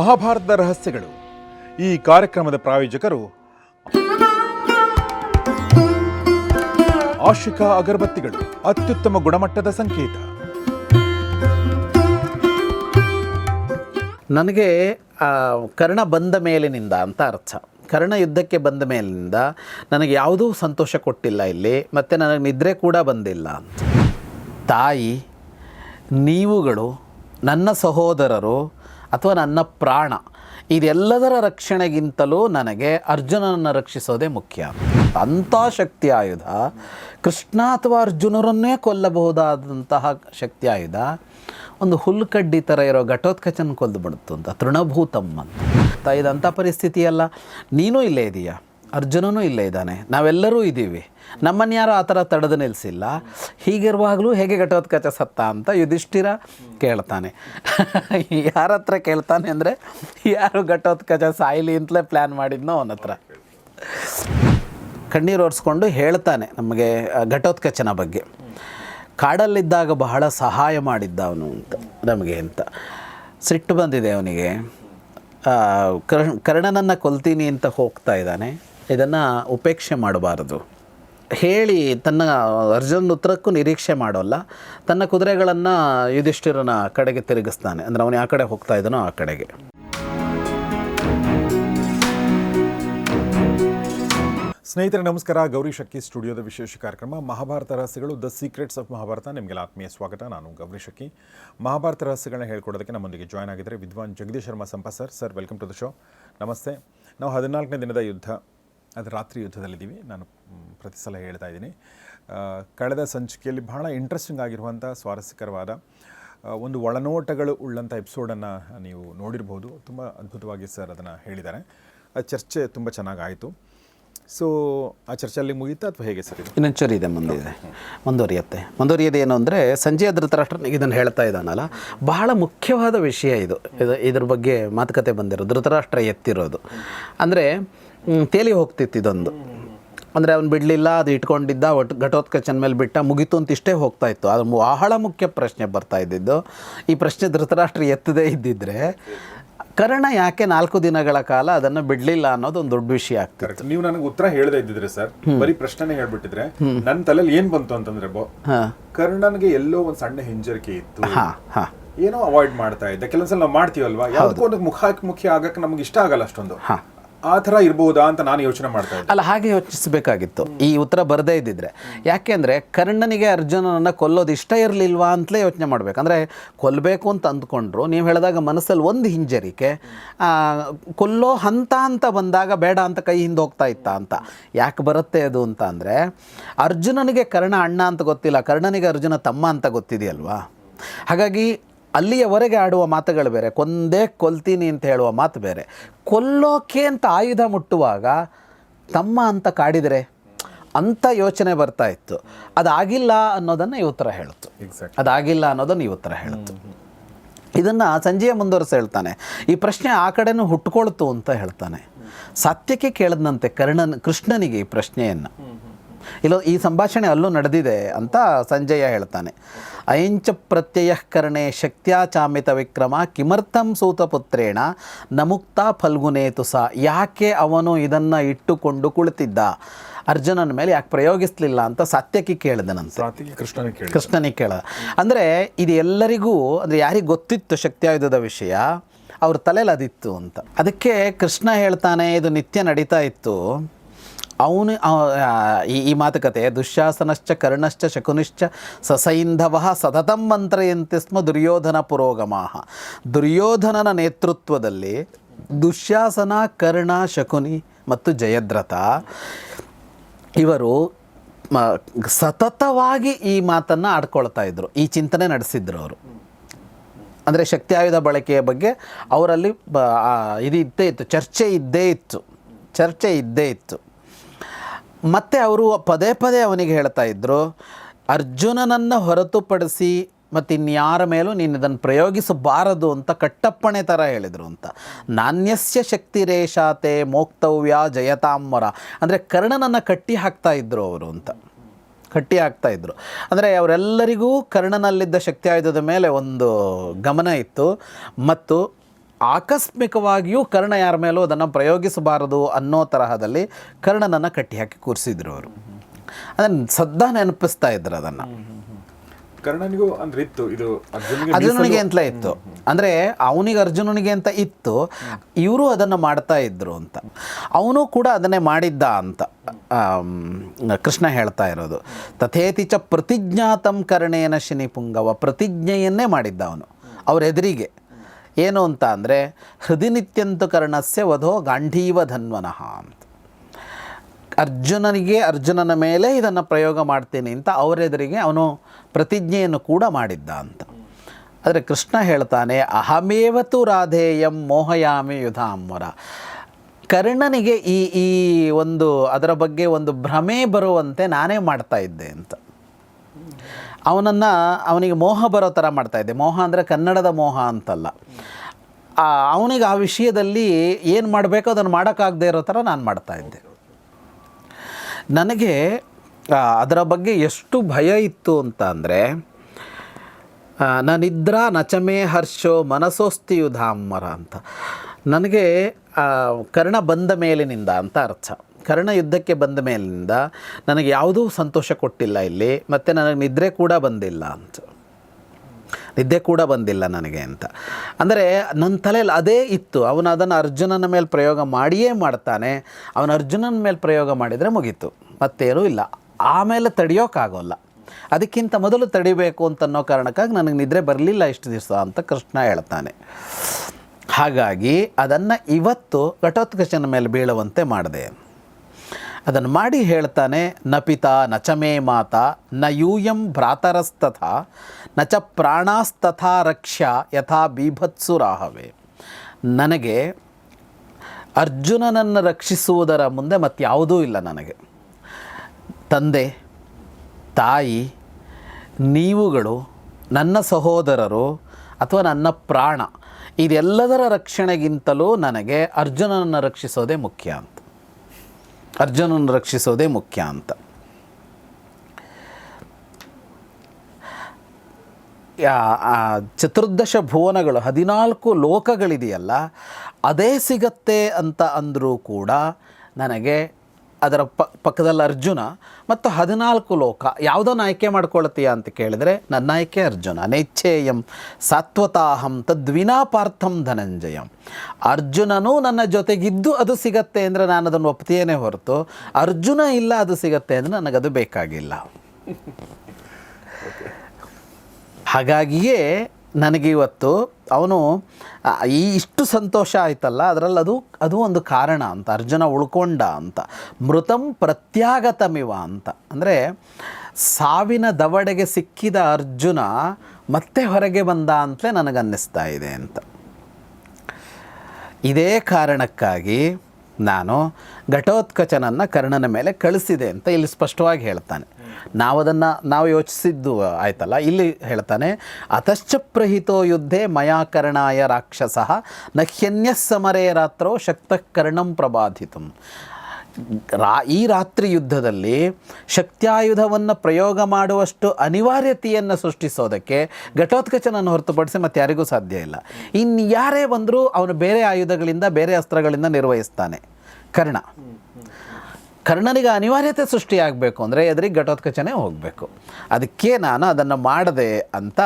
ಮಹಾಭಾರತದ ರಹಸ್ಯಗಳು. ಈ ಕಾರ್ಯಕ್ರಮದ ಪ್ರಾಯೋಜಕರು ಆಶಿಕಾ ಅಗರಬತ್ತಿಗಳು. ಅತ್ಯುತ್ತಮ ಗುಣಮಟ್ಟದ ಸಂಕೇತ. ನನಗೆ ಕರ್ಣ ಬಂದ ಮೇಲಿನಿಂದ ಅಂತ ಅರ್ಥ. ಕರ್ಣ ಯುದ್ಧಕ್ಕೆ ಬಂದ ಮೇಲಿನಿಂದ ನನಗೆ ಯಾವುದೂ ಸಂತೋಷ ಕೊಟ್ಟಿಲ್ಲ ಇಲ್ಲಿ, ಮತ್ತು ನನಗೆ ನಿದ್ರೆ ಕೂಡ ಬಂದಿಲ್ಲ ತಾಯಿ, ನೀವುಗಳು, ನನ್ನ ಸಹೋದರರು ಅಥವಾ ನನ್ನ ಪ್ರಾಣ, ಇದೆಲ್ಲದರ ರಕ್ಷಣೆಗಿಂತಲೂ ನನಗೆ ಅರ್ಜುನನನ್ನು ರಕ್ಷಿಸೋದೇ ಮುಖ್ಯ. ಅಂಥ ಶಕ್ತಿ ಆಯುಧ, ಕೃಷ್ಣ ಅಥವಾ ಅರ್ಜುನರನ್ನೇ ಕೊಲ್ಲಬಹುದಾದಂತಹ ಶಕ್ತಿ ಆಯುಧ, ಒಂದು ಹುಲ್ಕಡ್ಡಿ ಥರ ಇರೋ ಘಟೋತ್ಕಚನ ಕೊಲ್ದು ಬಿಡ್ತು ಅಂತ. ತೃಣಭೂತಮ್ಮ ಅಂತ ಇದಂಥ ಪರಿಸ್ಥಿತಿಯಲ್ಲ. ನೀನು ನೀನೂ ಇಲ್ಲೇ ಇದೀಯಾ? ಅರ್ಜುನನೂ ಇಲ್ಲೇ ಇದ್ದಾನೆ. ನಾವೆಲ್ಲರೂ ಇದ್ದೀವಿ. ನಮ್ಮನ್ನು ಯಾರು ಆ ಥರ ತಡೆದು ನಿಲ್ಲಿಸಿಲ್ಲ. ಹೀಗಿರುವಾಗಲೂ ಹೇಗೆ ಘಟೋತ್ಕಚ ಸತ್ತ ಅಂತ ಯುಧಿಷ್ಠಿರ ಕೇಳ್ತಾನೆ. ಯಾರ ಹತ್ರ ಕೇಳ್ತಾನೆ ಅಂದರೆ ಯಾರು ಘಟೋತ್ಕಚ ಸಾಯಿಲಿ ಅಂತಲೇ ಪ್ಲ್ಯಾನ್ ಮಾಡಿದ್ನೋ ಅವನ ಹತ್ರ. ಕಣ್ಣೀರು ಒರೆಸ್ಕೊಂಡು ಹೇಳ್ತಾನೆ ನಮಗೆ ಘಟೋತ್ಕಚನ ಬಗ್ಗೆ. ಕಾಡಲ್ಲಿದ್ದಾಗ ಬಹಳ ಸಹಾಯ ಮಾಡಿದ್ದ ಅವನು ಅಂತ, ನಮಗೆ ಅಂತ. ಸಿಟ್ಟು ಬಂದಿದೆ ಅವನಿಗೆ. ಕರ್ ಕರ್ಣನನ್ನು ಕೊಲ್ತೀನಿ ಅಂತ ಹೋಗ್ತಾ ಇದ್ದಾನೆ. ಇದನ್ನು ಉಪೇಕ್ಷೆ ಮಾಡಬಾರದು. ಹೇಳಿ ತನ್ನ ಅರ್ಜುನ್ ಉತ್ತರಕ್ಕೂ ನಿರೀಕ್ಷೆ ಮಾಡೋಲ್ಲ. ತನ್ನ ಕುದುರೆಗಳನ್ನು ಯುಧಿಷ್ಠಿರನ ಕಡೆಗೆ ತಿರುಗಿಸ್ತಾನೆ. ಅಂದರೆ ಅವನು ಯಾವ ಕಡೆ ಹೋಗ್ತಾ ಇದ್ದಾನೋ ಆ ಕಡೆಗೆ. ಸ್ನೇಹಿತರೆ, ನಮಸ್ಕಾರ. ಗೌರಿ ಶಕ್ಕಿ ಸ್ಟುಡಿಯೋದ ವಿಶೇಷ ಕಾರ್ಯಕ್ರಮ. ಮಹಾಭಾರತ ರಹಸ್ಯಗಳು, ದ ಸೀಕ್ರೆಟ್ಸ್ ಆಫ್ ಮಹಾಭಾರತ. ನಿಮಗೆಲ್ಲ ಆತ್ಮೀಯ ಸ್ವಾಗತ. ನಾನು ಗೌರಿ ಶಕ್ಕಿ ಮಹಾಭಾರತ ರಹಸ್ಯಗಳನ್ನ ಹೇಳ್ಕೊಡೋದಕ್ಕೆ ನಮ್ಮೊಂದಿಗೆ ಜಾಯ್ನ್ ಆಗಿದ್ದಾರೆ ವಿದ್ವಾನ್ Jagadish Sharma ಸಂಪ sir. Sir welcome to the show ನಮಸ್ತೆ. ನಾವು ಹದಿನಾಲ್ಕನೇ ದಿನದ ಯುದ್ಧ. ಅದು ರಾತ್ರಿ ಯುದ್ಧದಲ್ಲಿದ್ದೀವಿ. ನಾನು ಪ್ರತಿ ಸಲ ಹೇಳ್ತಾ ಇದ್ದೀನಿ. ಕಳೆದ ಸಂಚಿಕೆಯಲ್ಲಿ ಬಹಳ ಇಂಟ್ರೆಸ್ಟಿಂಗ್ ಆಗಿರುವಂಥ ಸ್ವಾರಸ್ಯಕರವಾದ ಒಂದು ಒಳನೋಟಗಳು ಉಳ್ಳಂಥ ಎಪಿಸೋಡನ್ನು ನೀವು ನೋಡಿರ್ಬೋದು. ತುಂಬ ಅದ್ಭುತವಾಗಿ ಸರ್ ಅದನ್ನು ಹೇಳಿದ್ದಾರೆ. ಆ ಚರ್ಚೆ ತುಂಬ ಚೆನ್ನಾಗಾಯಿತು. ಸೊ ಆ ಚರ್ಚೆಯಲ್ಲಿ ಮುಗೀತಾ ಅಥವಾ ಹೇಗೆ ಸರ್ ಇದು? ಇನ್ನೊಂಚೂರು ಇದೆ, ಮುಂದಿದೆ. ಮುಂದುವರಿಯುತ್ತೆ. ಮುಂದುವರಿಯೋದು ಏನು ಅಂದರೆ, ಸಂಜೆ ಧೃತರಾಷ್ಟ್ರನಿಗೆ ಇದನ್ನು ಹೇಳ್ತಾ ಇದ್ದಾನಲ್ಲ. ಬಹಳ ಮುಖ್ಯವಾದ ವಿಷಯ ಇದು. ಇದು, ಇದ್ರ ಬಗ್ಗೆ ಮಾತುಕತೆ ಬಂದಿರೋದು, ಧೃತರಾಷ್ಟ್ರ ಎತ್ತಿರೋದು. ಅಂದರೆ ತೇಲಿ ಹೋಗ್ತಿತ್ತು ಇದೊಂದು. ಅಂದರೆ ಅವ್ನು ಬಿಡಲಿಲ್ಲ ಅದು ಇಟ್ಕೊಂಡಿದ್ದ ಒಟ್ಟು ಘಟೋತ್ಕಚನ ಮೇಲೆ ಬಿಟ್ಟ ಮುಗಿತು ಅಂತ ಇಷ್ಟೇ ಹೋಗ್ತಾ ಇತ್ತು. ಅದು ಬಹಳ ಮುಖ್ಯ ಪ್ರಶ್ನೆ ಬರ್ತಾ ಇದ್ದಿದ್ದು. ಈ ಪ್ರಶ್ನೆ ಧೃತರಾಷ್ಟ್ರ ಎತ್ತದೇ ಇದ್ದಿದ್ರೆ ಕರ್ಣ ಯಾಕೆ ನಾಲ್ಕು ದಿನಗಳ ಕಾಲ ಅದನ್ನು ಬಿಡಲಿಲ್ಲ ಅನ್ನೋದು ಒಂದು ದೊಡ್ಡ ವಿಷಯ ಆಗ್ತದೆ ನೀವು ನನಗೆ ಉತ್ತರ ಹೇಳದೇ ಇದ್ದಿದ್ರೆ ಸರ್ ಬರೀ ಪ್ರಶ್ನೆನೇ ಹೇಳ್ಬಿಟ್ಟಿದ್ರೆ ನನ್ನ ತಲೆಯಲ್ಲಿ ಏನು ಬಂತು ಅಂತಂದ್ರೆ ಕರ್ಣನ್ಗೆ ಎಲ್ಲೋ ಒಂದು ಸಣ್ಣ ಹಿಂಜರಿಕೆ ಇತ್ತು. ಹಾಂ ಹಾಂ. ಏನೋ ಅವಾಯ್ಡ್ ಮಾಡ್ತಾ ಇದ್ದೆ. ಕೆಲವೊಂದ್ಸಲ ನಾವು ಮಾಡ್ತೀವಲ್ವಾ? ಯಾವುದಕ್ಕೂ ಒಂದು ಮುಖ ಮುಖ್ಯ ಆಗಕ್ಕೆ ನಮ್ಗೆ ಇಷ್ಟ ಆಗಲ್ಲ ಅಷ್ಟೊಂದು. ಆ ಥರ ಇರ್ಬೋದಾ ಅಂತ ನಾನು ಯೋಚನೆ ಮಾಡ್ತಾ ಅಲ್ಲ, ಹಾಗೆ ಯೋಚಿಸಬೇಕಾಗಿತ್ತು. ಈ ಉತ್ತರ ಬರದೇ ಇದ್ದಿದ್ರೆ. ಯಾಕೆಂದರೆ ಕರ್ಣನಿಗೆ ಅರ್ಜುನನನ್ನು ಕೊಲ್ಲೋದು ಇಷ್ಟ ಇರಲಿಲ್ವಾ ಅಂತಲೇ ಯೋಚನೆ ಮಾಡಬೇಕು. ಅಂದರೆ ಕೊಲ್ಲಬೇಕು ಅಂತ ಅಂದ್ಕೊಂಡ್ರು. ನೀವು ಹೇಳಿದಾಗ ಮನಸ್ಸಲ್ಲಿ ಒಂದು ಹಿಂಜರಿಕೆ ಕೊಲ್ಲೋ ಹಂತ ಅಂತ ಬಂದಾಗ ಬೇಡ ಅಂತ ಕೈ ಹಿಂದೆ ಹೋಗ್ತಾ ಇತ್ತ ಅಂತ. ಯಾಕೆ ಬರುತ್ತೆ ಅದು ಅಂತ ಅಂದರೆ, ಅರ್ಜುನನಿಗೆ ಕರ್ಣ ಅಣ್ಣ ಅಂತ ಗೊತ್ತಿಲ್ಲ. ಕರ್ಣನಿಗೆ ಅರ್ಜುನ ತಮ್ಮ ಅಂತ ಗೊತ್ತಿದೆಯಲ್ವಾ? ಹಾಗಾಗಿ ಅಲ್ಲಿಯವರೆಗೆ ಆಡುವ ಮಾತುಗಳು ಬೇರೆ. ಕೊಂದೇ ಕೊಲ್ತೀನಿ ಅಂತ ಹೇಳುವ ಮಾತು ಬೇರೆ. ಕೊಲ್ಲೋಕೆ ಅಂತ ಆಯುಧ ಮುಟ್ಟುವಾಗ ತಮ್ಮ ಅಂತ ಕಾಡಿದರೆ ಅಂತ ಯೋಚನೆ ಬರ್ತಾ ಇತ್ತು. ಅದಾಗಿಲ್ಲ ಅನ್ನೋದನ್ನು ಈ ಉತ್ತರ ಹೇಳುತ್ತು. ಎಕ್ಸಾಕ್ಟ್ ಅದಾಗಿಲ್ಲ ಅನ್ನೋದನ್ನು ಈ ಉತ್ತರ ಹೇಳುತ್ತು. ಇದನ್ನು ಸಂಜೆಯ ಮುಂದುವರೆಸಿ ಹೇಳ್ತಾನೆ. ಈ ಪ್ರಶ್ನೆ ಆ ಕಡೆನೂ ಹುಟ್ಕೊಳ್ತು ಅಂತ ಹೇಳ್ತಾನೆ. ಸತ್ಯಕ್ಕೆ ಕೇಳದಂತೆ ಕರ್ಣನ್ ಕೃಷ್ಣನಿಗೆ ಈ ಪ್ರಶ್ನೆಯನ್ನು. ಇಲ್ಲೋ ಈ ಸಂಭಾಷಣೆ ಅಲ್ಲೂ ನಡೆದಿದೆ ಅಂತ ಸಂಜಯ ಹೇಳ್ತಾನೆ. ಅಯಂಚ ಪ್ರತ್ಯಯ ಕರ್ಣೆ ಶಕ್ತ್ಯಾಚಾಮಿತ ವಿಕ್ರಮ ಕಿಮರ್ಥಂ ಸೂತಪುತ್ರೇಣ ನಮುಕ್ತ ಫಲ್ಗುನೇತು ಸ. ಯಾಕೆ ಅವನು ಇದನ್ನು ಇಟ್ಟುಕೊಂಡು ಕುಳಿತಿದ್ದ? ಅರ್ಜುನನ ಮೇಲೆ ಯಾಕೆ ಪ್ರಯೋಗಿಸಲಿಲ್ಲ ಅಂತ ಸಾತ್ಯಕ್ಕೆ ಕೇಳಿದನಂತೆ ಕೃಷ್ಣನಿಗೆ ಕೃಷ್ಣನಿಗೆ ಕೇಳ. ಅಂದರೆ ಇದು ಎಲ್ಲರಿಗೂ ಅಂದರೆ ಯಾರಿಗೆ ಗೊತ್ತಿತ್ತು ಶಕ್ತಿಯಾಯುಧದ ವಿಷಯ? ಅವ್ರ ತಲೆಯಲ್ಲಿ ಅದಿತ್ತು ಅಂತ. ಅದಕ್ಕೆ ಕೃಷ್ಣ ಹೇಳ್ತಾನೆ ಇದು ನಿತ್ಯ ನಡೀತಾ ಇತ್ತು. ಅವನು ಈ ಮಾತುಕತೆ, ದುಶ್ಯಾಸನಶ್ಚ, ಕರ್ಣಶ್ಚ, ಶಕುನಿಶ್ಚ, ಸಸೈಂಧವ ಸತತಂ ಮಂತ್ರಯಂತೆ ಸ್ಮ ದುರ್ಯೋಧನ ಪುರೋಗಮಾಹ. ದುರ್ಯೋಧನನ ನೇತೃತ್ವದಲ್ಲಿ ದುಶ್ಯಾಸನ, ಕರ್ಣ, ಶಕುನಿ ಮತ್ತು ಜಯದ್ರಥ ಇವರು ಸತತವಾಗಿ ಈ ಮಾತನ್ನು ಆಡ್ಕೊಳ್ತಾ ಇದ್ರು, ಈ ಚಿಂತನೆ ನಡೆಸಿದ್ರು ಅವರು. ಅಂದರೆ ಶಕ್ತಿ ಆಯುಧ ಬಳಕೆಯ ಬಗ್ಗೆ ಅವರಲ್ಲಿ ಇದು ಇದ್ದೇ ಇತ್ತು, ಚರ್ಚೆ ಇದ್ದೇ ಇತ್ತು, ಚರ್ಚೆ ಇದ್ದೇ ಇತ್ತು. ಮತ್ತು ಅವರು ಪದೇ ಪದೇ ಅವನಿಗೆ ಹೇಳ್ತಾ ಇದ್ದರು ಅರ್ಜುನನನ್ನು ಹೊರತುಪಡಿಸಿ ಮತ್ತು ಇನ್ಯಾರ ಮೇಲೂ ನೀನು ಇದನ್ನು ಪ್ರಯೋಗಿಸಬಾರದು ಅಂತ ಕಟ್ಟಪ್ಪಣೆ ಥರ ಹೇಳಿದರು ಅಂತ. ನಾಣ್ಯಸ್ಯ ಶಕ್ತಿ ರೇಷಾತೆ ಮೋಕ್ತವ್ಯ ಜಯತಾಂಬರ ಅಂದರೆ ಕರ್ಣನನ್ನು ಕಟ್ಟಿ ಹಾಕ್ತಾ ಇದ್ದರು ಅವರು ಅಂತ. ಕಟ್ಟಿ ಹಾಕ್ತಾ ಇದ್ದರು ಅಂದರೆ ಅವರೆಲ್ಲರಿಗೂ ಕರ್ಣನಲ್ಲಿದ್ದ ಶಕ್ತಿ ಆಯುಧದ ಮೇಲೆ ಒಂದು ಗಮನ ಇತ್ತು. ಮತ್ತು ಆಕಸ್ಮಿಕವಾಗಿಯೂ ಕರ್ಣ ಯಾರ ಮೇಲೂ ಅದನ್ನು ಪ್ರಯೋಗಿಸಬಾರದು ಅನ್ನೋ ತರಹದಲ್ಲಿ ಕರ್ಣನನ್ನು ಕಟ್ಟಿಹಾಕಿ ಕೂರಿಸಿದ್ರು ಅವರು. ಅದನ್ನು ಸದಾ ನೆನಪಿಸ್ತಾ ಇದ್ರು ಅದನ್ನು. ಕರ್ಣನಿಗೂ ಅಂದ್ರೆ ಇತ್ತು ಇದು ಅರ್ಜುನನಿಗೆ ಅಂತಲೇ ಇತ್ತು. ಅಂದರೆ ಅವನಿಗೆ ಅರ್ಜುನನಿಗೆ ಅಂತ ಇತ್ತು. ಇವರು ಅದನ್ನು ಮಾಡ್ತಾ ಇದ್ರು ಅಂತ. ಅವನು ಕೂಡ ಅದನ್ನೇ ಮಾಡಿದ್ದ ಅಂತ. ಕೃಷ್ಣ ಹೇಳ್ತಾ ಇರೋದು. ತಥೇತಿ ಚ ಪ್ರತಿಜ್ಞಾತಂ ಕರ್ಣೇನ ಶನಿ ಪುಂಗವ ಪ್ರತಿಜ್ಞೆಯನ್ನೇ ಮಾಡಿದ್ದ ಅವನು. ಅವ್ರ ಎದುರಿಗೆ. ಏನು ಅಂತ ಅಂದರೆ ಹೃದಿನಿತ್ಯಂತು ಕರ್ಣಸ್ಯ ವಧೋ ಗಾಂಧೀವ ಧನ್ವನಃ ಅಂತ. ಅರ್ಜುನನಿಗೆ ಅರ್ಜುನನ ಮೇಲೆ ಇದನ್ನು ಪ್ರಯೋಗ ಮಾಡ್ತೀನಿ ಅಂತ ಅವರೆದುರಿಗೆ ಅವನು ಪ್ರತಿಜ್ಞೆಯನ್ನು ಕೂಡ ಮಾಡಿದ್ದ ಅಂತ. ಆದರೆ ಕೃಷ್ಣ ಹೇಳ್ತಾನೆ ಅಹಮೇವತು ರಾಧೇಯಂ ಮೋಹಯಾಮಿ ಯುಧಾಮ್ವರ ಕರ್ಣನಿಗೆ ಈ ಈ ಒಂದು ಅದರ ಬಗ್ಗೆ ಒಂದು ಭ್ರಮೆ ಬರುವಂತೆ ನಾನೇ ಮಾಡ್ತಾ ಇದ್ದೆ ಅಂತ. ಅವನನ್ನು ಅವನಿಗೆ ಮೋಹ ಬರೋ ಥರ ಮಾಡ್ತಾ ಇದ್ದೆ. ಮೋಹ ಅಂದರೆ ಕನ್ನಡದ ಮೋಹ ಅಂತಲ್ಲ. ಅವನಿಗೆ ಆ ವಿಷಯದಲ್ಲಿ ಏನು ಮಾಡಬೇಕೋ ಅದನ್ನು ಮಾಡೋಕ್ಕಾಗದೇ ಇರೋ ಥರ ನಾನು ಮಾಡ್ತಾ ಇದ್ದೆ. ನನಗೆ ಅದರ ಬಗ್ಗೆ ಎಷ್ಟು ಭಯ ಇತ್ತು ಅಂತ ಅಂದರೆ ನನಿದ್ರಾ ನಚಮೇ ಹರ್ಷೋ ಮನಸೋಸ್ತಿಯು ಧಾಮರ ಅಂತ. ನನಗೆ ಕರ್ಣ ಬಂದ ಮೇಲಿನಿಂದ ಅಂತ ಅರ್ಥ. ಕರ್ಣ ಯುದ್ಧಕ್ಕೆ ಬಂದ ಮೇಲಿಂದ ನನಗೆ ಯಾವುದೂ ಸಂತೋಷ ಕೊಟ್ಟಿಲ್ಲ ಇಲ್ಲಿ, ಮತ್ತು ನನಗೆ ನಿದ್ರೆ ಕೂಡ ಬಂದಿಲ್ಲ ಅಂತ. ನಿದ್ದೆ ಕೂಡ ಬಂದಿಲ್ಲ ನನಗೆ ಅಂತ. ಅಂದರೆ ನನ್ನ ತಲೆಯಲ್ಲಿ ಅದೇ ಇತ್ತು, ಅವನು ಅದನ್ನು ಅರ್ಜುನನ ಮೇಲೆ ಪ್ರಯೋಗ ಮಾಡಿಯೇ ಮಾಡ್ತಾನೆ. ಅವನು ಅರ್ಜುನನ ಮೇಲೆ ಪ್ರಯೋಗ ಮಾಡಿದರೆ ಮುಗೀತು, ಮತ್ತೇನೂ ಇಲ್ಲ. ಆಮೇಲೆ ತಡೆಯೋಕ್ಕಾಗೋಲ್ಲ ಅದಕ್ಕಿಂತ ಮೊದಲು ತಡಿಬೇಕು ಅಂತನ್ನೋ ಕಾರಣಕ್ಕಾಗಿ ನನಗೆ ನಿದ್ರೆ ಬರಲಿಲ್ಲ ಇಷ್ಟು ದಿವಸ ಅಂತ ಕೃಷ್ಣ ಹೇಳ್ತಾನೆ. ಹಾಗಾಗಿ ಅದನ್ನು ಇವತ್ತು ಘಟೋತ್ಕಚನ ಮೇಲೆ ಬೀಳುವಂತೆ ಮಾಡಿದೆ. ಅದನ್ನು ಮಾಡಿ ಹೇಳ್ತಾನೆ, ನ ಪಿತಾ ನ ಚ ಮಾತಾ, ನ ಯೂಯಂ ಭ್ರಾತರಸ್ತಥ, ನ ಚ ಪ್ರಾಣಾಸ್ತಥಾ ರಕ್ಷ್ಯ ಯಥಾ ಬೀಭತ್ಸು ರಾಹವೇ. ನನಗೆ ಅರ್ಜುನನನ್ನು ರಕ್ಷಿಸುವುದರ ಮುಂದೆ ಮತ್ತಾವುದೂ ಇಲ್ಲ ನನಗೆ. ತಂದೆ, ತಾಯಿ, ನೀವುಗಳು, ನನ್ನ ಸಹೋದರರು ಅಥವಾ ನನ್ನ ಪ್ರಾಣ, ಇದೆಲ್ಲದರ ರಕ್ಷಣೆಗಿಂತಲೂ ನನಗೆ ಅರ್ಜುನನನ್ನು ರಕ್ಷಿಸೋದೇ ಮುಖ್ಯ ಅಂತ. ಅರ್ಜುನನ್ನು ರಕ್ಷಿಸೋದೇ ಮುಖ್ಯ ಅಂತ. ಚತುರ್ದಶ ಭುವನಗಳು ಹದಿನಾಲ್ಕು ಲೋಕಗಳಿದೆಯಲ್ಲ ಅದೇ ಸಿಗತ್ತೆ ಅಂತ ಅಂದರೂ ಕೂಡ ನನಗೆ ಅದರ ಪ ಪಕ್ಕದಲ್ಲಿ ಅರ್ಜುನ ಮತ್ತು ಹದಿನಾಲ್ಕು ಲೋಕ. ಯಾವುದನ್ನು ಆಯ್ಕೆ ಮಾಡ್ಕೊಳ್ತೀಯ ಅಂತ ಕೇಳಿದರೆ ನನ್ನ ಆಯ್ಕೆ ಅರ್ಜುನ. ಅನೇಚ್ಛೇಯಂ ಸಾತ್ವತಾಹಂ ತದ್ವಿನಾ ಪಾರ್ಥಂ ಧನಂಜಯಂ. ಅರ್ಜುನನೂ ನನ್ನ ಜೊತೆಗಿದ್ದು ಅದು ಸಿಗತ್ತೆ ಅಂದರೆ ನಾನು ಅದನ್ನು ಒಪ್ತೀಯೇ ಹೊರತು ಅರ್ಜುನ ಇಲ್ಲ ಅದು ಸಿಗತ್ತೆ ಅಂದರೆ ನನಗದು ಬೇಕಾಗಿಲ್ಲ. ಹಾಗಾಗಿಯೇ ನನಗೆ ಇವತ್ತು ಅವನು ಈ ಇಷ್ಟು ಸಂತೋಷ ಆಯ್ತಲ್ಲ, ಅದರಲ್ಲಿ ಅದು ಅದು ಒಂದು ಕಾರಣ ಅಂತ, ಅರ್ಜುನ ಉಳ್ಕೊಂಡ ಅಂತ, ಮೃತಂ ಪ್ರತ್ಯಾಗತಮಿವ ಅಂತ. ಅಂದರೆ ಸಾವಿನ ದವಡೆಗೆ ಸಿಕ್ಕಿದ ಅರ್ಜುನ ಮತ್ತೆ ಹೊರಗೆ ಬಂದ ಅಂತಲೇ ನನಗನ್ನಿಸ್ತಾ ಇದೆ ಅಂತ. ಇದೇ ಕಾರಣಕ್ಕಾಗಿ ನಾನು ಘಟೋತ್ಕಚನನ್ನು ಕರ್ಣನ ಮೇಲೆ ಕಳಿಸಿದೆ ಅಂತ ಇಲ್ಲಿ ಸ್ಪಷ್ಟವಾಗಿ ಹೇಳ್ತಾನೆ. ನಾವು ಅದನ್ನು ನಾವು ಯೋಚಿಸಿದ್ದು, ಆಯ್ತಲ್ಲ? ಇಲ್ಲಿ ಹೇಳ್ತಾನೆ ಅತಶ್ಚ ಪ್ರಹಿತೋ ಯುದ್ಧೇ ಮಯಾಕರ್ಣಾಯ ರಾಕ್ಷಸ ನಹ್ಯನ್ಯ ಸಮರೇ ರಾತ್ರೋ ಶಕ್ತ ಕರ್ಣಂ ಪ್ರಬಾಧಿತು. ರಾ, ಈ ರಾತ್ರಿ ಯುದ್ಧದಲ್ಲಿ ಶಕ್ತ್ಯಾಯುಧವನ್ನು ಪ್ರಯೋಗ ಮಾಡುವಷ್ಟು ಅನಿವಾರ್ಯತೆಯನ್ನು ಸೃಷ್ಟಿಸೋದಕ್ಕೆ ಘಟೋತ್ಕಚನನ್ನು ಹೊರತುಪಡಿಸಿ ಮತ್ತೆ ಯಾರಿಗೂ ಸಾಧ್ಯ ಇಲ್ಲ. ಇನ್ನು ಯಾರೇ ಬಂದರೂ ಅವನು ಬೇರೆ ಆಯುಧಗಳಿಂದ, ಬೇರೆ ಅಸ್ತ್ರಗಳಿಂದ ನಿರ್ವಹಿಸ್ತಾನೆ. ಕರ್ಣ. ಕರ್ಣನಿಗೆ ಅನಿವಾರ್ಯತೆ ಸೃಷ್ಟಿಯಾಗಬೇಕು ಅಂದರೆ ಎದುರಿಗೆ ಘಟೋತ್ಕಚನೆ ಹೋಗಬೇಕು. ಅದಕ್ಕೆ ನಾನು ಅದನ್ನು ಮಾಡಿದೆ ಅಂತ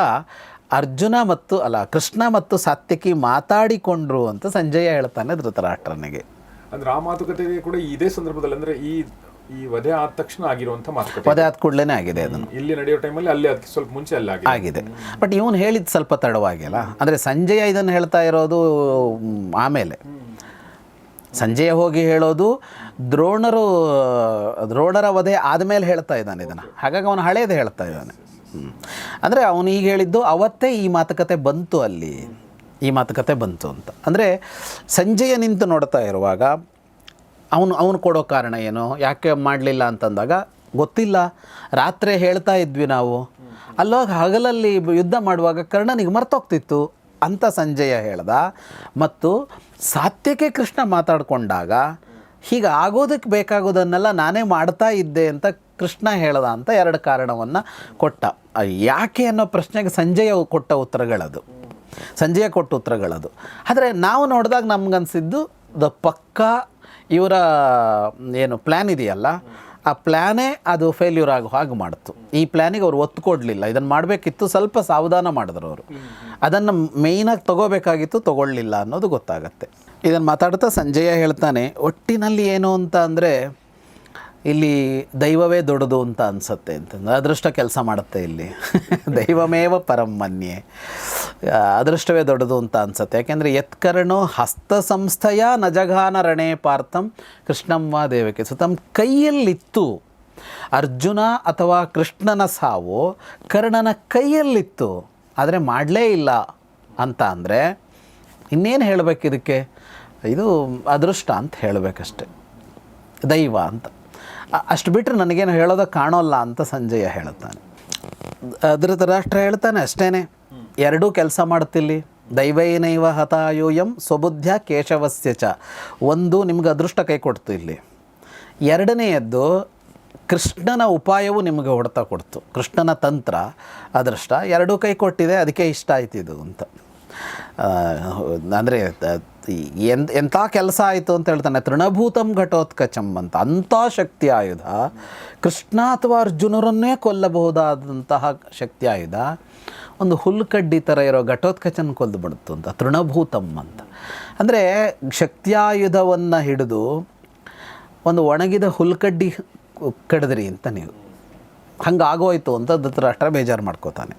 ಅರ್ಜುನ ಮತ್ತು ಅಲ್ಲ ಕೃಷ್ಣ ಮತ್ತು ಸಾತ್ಯಕಿ ಮಾತಾಡಿಕೊಂಡ್ರು ಅಂತ ಸಂಜಯ ಹೇಳ್ತಾನೆ ಧೃತರಾಷ್ಟ್ರನಿಗೆ. ಅಂದ್ರೆ ಆ ಮಾತುಕತೆಗೆ ಕೂಡ ಇದೇ ಸಂದರ್ಭದಲ್ಲಿ ಅಂದ್ರೆ ಈ ಈ ವಧೆ ಆದ ತಕ್ಷಣ ಆಗಿರುವಂತ ಮಾತುಕತೆ. ವಧೆ ಆದ ಕೂಡಲೇ ಆಗಿದೆ ಅದನ್ನು. ಇಲ್ಲಿ ನಡೆಯೋ ಟೈಮಲ್ಲಿ ಅಲ್ಲಿ ಅದಕ್ಕೆ ಸ್ವಲ್ಪ ಮುಂಚೆ ಅಲ್ಲಿ ಆಗಿದೆ. ಆಗಿದೆ. ಬಟ್ ಇವನು ಹೇಳಿದ್ದು ಸ್ವಲ್ಪ ತಡವಾಗಿಲ್ಲ ಅಂದರೆ ಸಂಜಯ ಇದನ್ನು ಹೇಳ್ತಾ ಇರೋದು ಆಮೇಲೆ. ಸಂಜಯ ಹೋಗಿ ಹೇಳೋದು ದ್ರೋಣರು, ದ್ರೋಣರ ವಧೆ ಆದಮೇಲೆ ಹೇಳ್ತಾ ಇದ್ದಾನೆ ಇದನ್ನು. ಹಾಗಾಗಿ ಅವನು ಹಳೇದು ಹೇಳ್ತಾ ಇದ್ದಾನೆ. ಅಂದರೆ ಅವನು ಈಗ ಹೇಳಿದ್ದು ಅವತ್ತೇ ಈ ಮಾತುಕತೆ ಬಂತು ಅಲ್ಲಿ. ಈ ಮಾತುಕತೆ ಬಂತು ಅಂತ. ಅಂದರೆ ಸಂಜೆಯ ನಿಂತು ನೋಡ್ತಾ ಇರುವಾಗ ಅವನು ಅವನು ಕೊಡೋ ಕಾರಣ ಏನು? ಯಾಕೆ ಮಾಡಲಿಲ್ಲ ಅಂತಂದಾಗ ಗೊತ್ತಿಲ್ಲ. ರಾತ್ರಿ ಹೇಳ್ತಾ ಇದ್ವಿ ನಾವು. ಅಲ್ಲೋಗಿ ಹಗಲಲ್ಲಿ ಯುದ್ಧ ಮಾಡುವಾಗ ಕರ್ಣನಿಗೆ ಮರ್ತೋಗ್ತಿತ್ತು. ಅಂತ ಸಂಜಯ ಹೇಳ್ದ. ಮತ್ತು ಸಾತ್ಯಕ್ಕೆ ಕೃಷ್ಣ ಮಾತಾಡಿಕೊಂಡಾಗ, ಹೀಗೆ ಆಗೋದಕ್ಕೆ ಬೇಕಾಗೋದನ್ನೆಲ್ಲ ನಾನೇ ಮಾಡ್ತಾ ಇದ್ದೆ ಅಂತ ಕೃಷ್ಣ ಹೇಳ್ದ ಅಂತ ಎರಡು ಕಾರಣವನ್ನು ಕೊಟ್ಟ. ಯಾಕೆ ಅನ್ನೋ ಪ್ರಶ್ನೆಗೆ ಸಂಜಯ ಕೊಟ್ಟ ಉತ್ತರಗಳದು. ಸಂಜಯ ಕೊಟ್ಟ ಉತ್ತರಗಳದು. ಆದರೆ ನಾವು ನೋಡಿದಾಗ ನಮ್ಗನ್ಸಿದ್ದು, ದ ಪಕ್ಕ, ಇವರ, ಏನು ಪ್ಲ್ಯಾನ್ ಇದೆಯಲ್ಲ ಆ ಪ್ಲ್ಯಾನೇ ಅದು ಫೇಲ್ಯೂರ್ ಆಗೋ, ಹಾಗೆ ಮಾಡ್ತು. ಈ ಪ್ಲ್ಯಾನಿಗೆ ಅವ್ರು ಒತ್ತು ಕೊಡಲಿಲ್ಲ. ಇದನ್ನು ಮಾಡಬೇಕಿತ್ತು, ಸ್ವಲ್ಪ ಸಾವಧಾನ ಮಾಡಿದ್ರು ಅವರು. ಅದನ್ನು ಮೇಯ್ನಾಗಿ ತಗೋಬೇಕಾಗಿತ್ತು, ತಗೊಳ್ಳಿಲ್ಲ ಅನ್ನೋದು ಗೊತ್ತಾಗತ್ತೆ. ಇದನ್ನು ಮಾತಾಡ್ತಾ ಸಂಜಯ ಹೇಳ್ತಾನೆ, ಒಟ್ಟಿನಲ್ಲಿ ಏನು ಅಂತ ಅಂದರೆ ಇಲ್ಲಿ ದೈವವೇ ದೊಡ್ಡದು ಅಂತ ಅನಿಸುತ್ತೆ ಅಂತಂದ್ರೆ ಅದೃಷ್ಟ ಕೆಲಸ ಮಾಡುತ್ತೆ ಇಲ್ಲಿ. ದೈವಮೇವ ಪರಂ ಮನ್ಯೆ. ಅದೃಷ್ಟವೇ ದೊಡ್ಡದು ಅಂತ ಅನಿಸುತ್ತೆ. ಯಾಕೆಂದರೆ ಯತ್ಕರ್ಣೋ ಹಸ್ತ ಸಂಸ್ಥೆಯ ನಜಘಾನ ರಣೇ ಪಾರ್ಥಂ ಕೃಷ್ಣಮ್ಮ ದೇವಕ್ಕೆ. ಸೊ ತಮ್ಮ ಕೈಯಲ್ಲಿತ್ತು ಅರ್ಜುನ ಅಥವಾ ಕೃಷ್ಣನ ಸಾವು ಕರ್ಣನ ಕೈಯಲ್ಲಿತ್ತು. ಆದರೆ ಮಾಡಲೇ ಇಲ್ಲ ಅಂತ ಅಂದರೆ ಇನ್ನೇನು ಹೇಳಬೇಕು ಇದಕ್ಕೆ? ಇದು ಅದೃಷ್ಟ ಅಂತ ಹೇಳಬೇಕಷ್ಟೆ. ದೈವ ಅಂತ. ಅಷ್ಟು ಬಿಟ್ಟರೆ ನನಗೇನು ಹೇಳೋದಕ್ಕೆ ಕಾಣೋಲ್ಲ ಅಂತ ಸಂಜಯ ಹೇಳುತ್ತಾನೆ. ಧೃತರಾಷ್ಟ್ರ ಹೇಳ್ತಾನೆ ಅಷ್ಟೇ ಎರಡೂ ಕೆಲಸ ಮಾಡ್ತಿಲ್ಲಿ. ದೈವೈನೈವ ಹತಾಯೋಯಂ ಸ್ವಬುದ್ಧ ಕೇಶವಸ್ಯ ಚ. ಒಂದು ನಿಮ್ಗೆ ಅದೃಷ್ಟ ಕೈ ಕೊಡ್ತು ಇಲ್ಲಿ. ಎರಡನೆಯದ್ದು ಕೃಷ್ಣನ ಉಪಾಯವು ನಿಮಗೆ ಹೊಡೆತ ಕೊಡ್ತು. ಕೃಷ್ಣನ ತಂತ್ರ ಅದೃಷ್ಟ. ಎರಡೂ ಕೈ ಕೊಟ್ಟಿದೆ, ಅದಕ್ಕೆ ಇಷ್ಟ ಆಯ್ತು ಇದು ಅಂತ. ಅಂದರೆ ಎಂತ ಎಂಥ ಕೆಲಸ ಆಯಿತು ಅಂತ ಹೇಳ್ತಾನೆ, ತೃಣಭೂತಂ ಘಟೋತ್ಕಚಂ ಅಂತ. ಅಂಥ ಶಕ್ತಿ ಆಯುಧ, ಕೃಷ್ಣ ಅಥವಾ ಅರ್ಜುನರನ್ನೇ ಕೊಲ್ಲಬಹುದಾದಂತಹ ಶಕ್ತಿ ಆಯುಧ, ಒಂದು ಹುಲ್ಕಡ್ಡಿ ಥರ ಇರೋ ಘಟೋತ್ಕಚನ ಕೊಲ್ದು ಅಂತ, ತೃಣಭೂತಂ ಅಂತ. ಅಂದರೆ ಶಕ್ತಿಯಾಯುಧವನ್ನು ಹಿಡಿದು ಒಂದು ಒಣಗಿದ ಹುಲ್ಕಡ್ಡಿ ಕಡಿದ್ರಿ ಅಂತ ನೀವು. ಹಂಗಾಗೋಯ್ತು ಅಂತ ಧೃತರಾಷ್ಟ್ರ ಬೇಜಾರು ಮಾಡ್ಕೋತಾನೆ.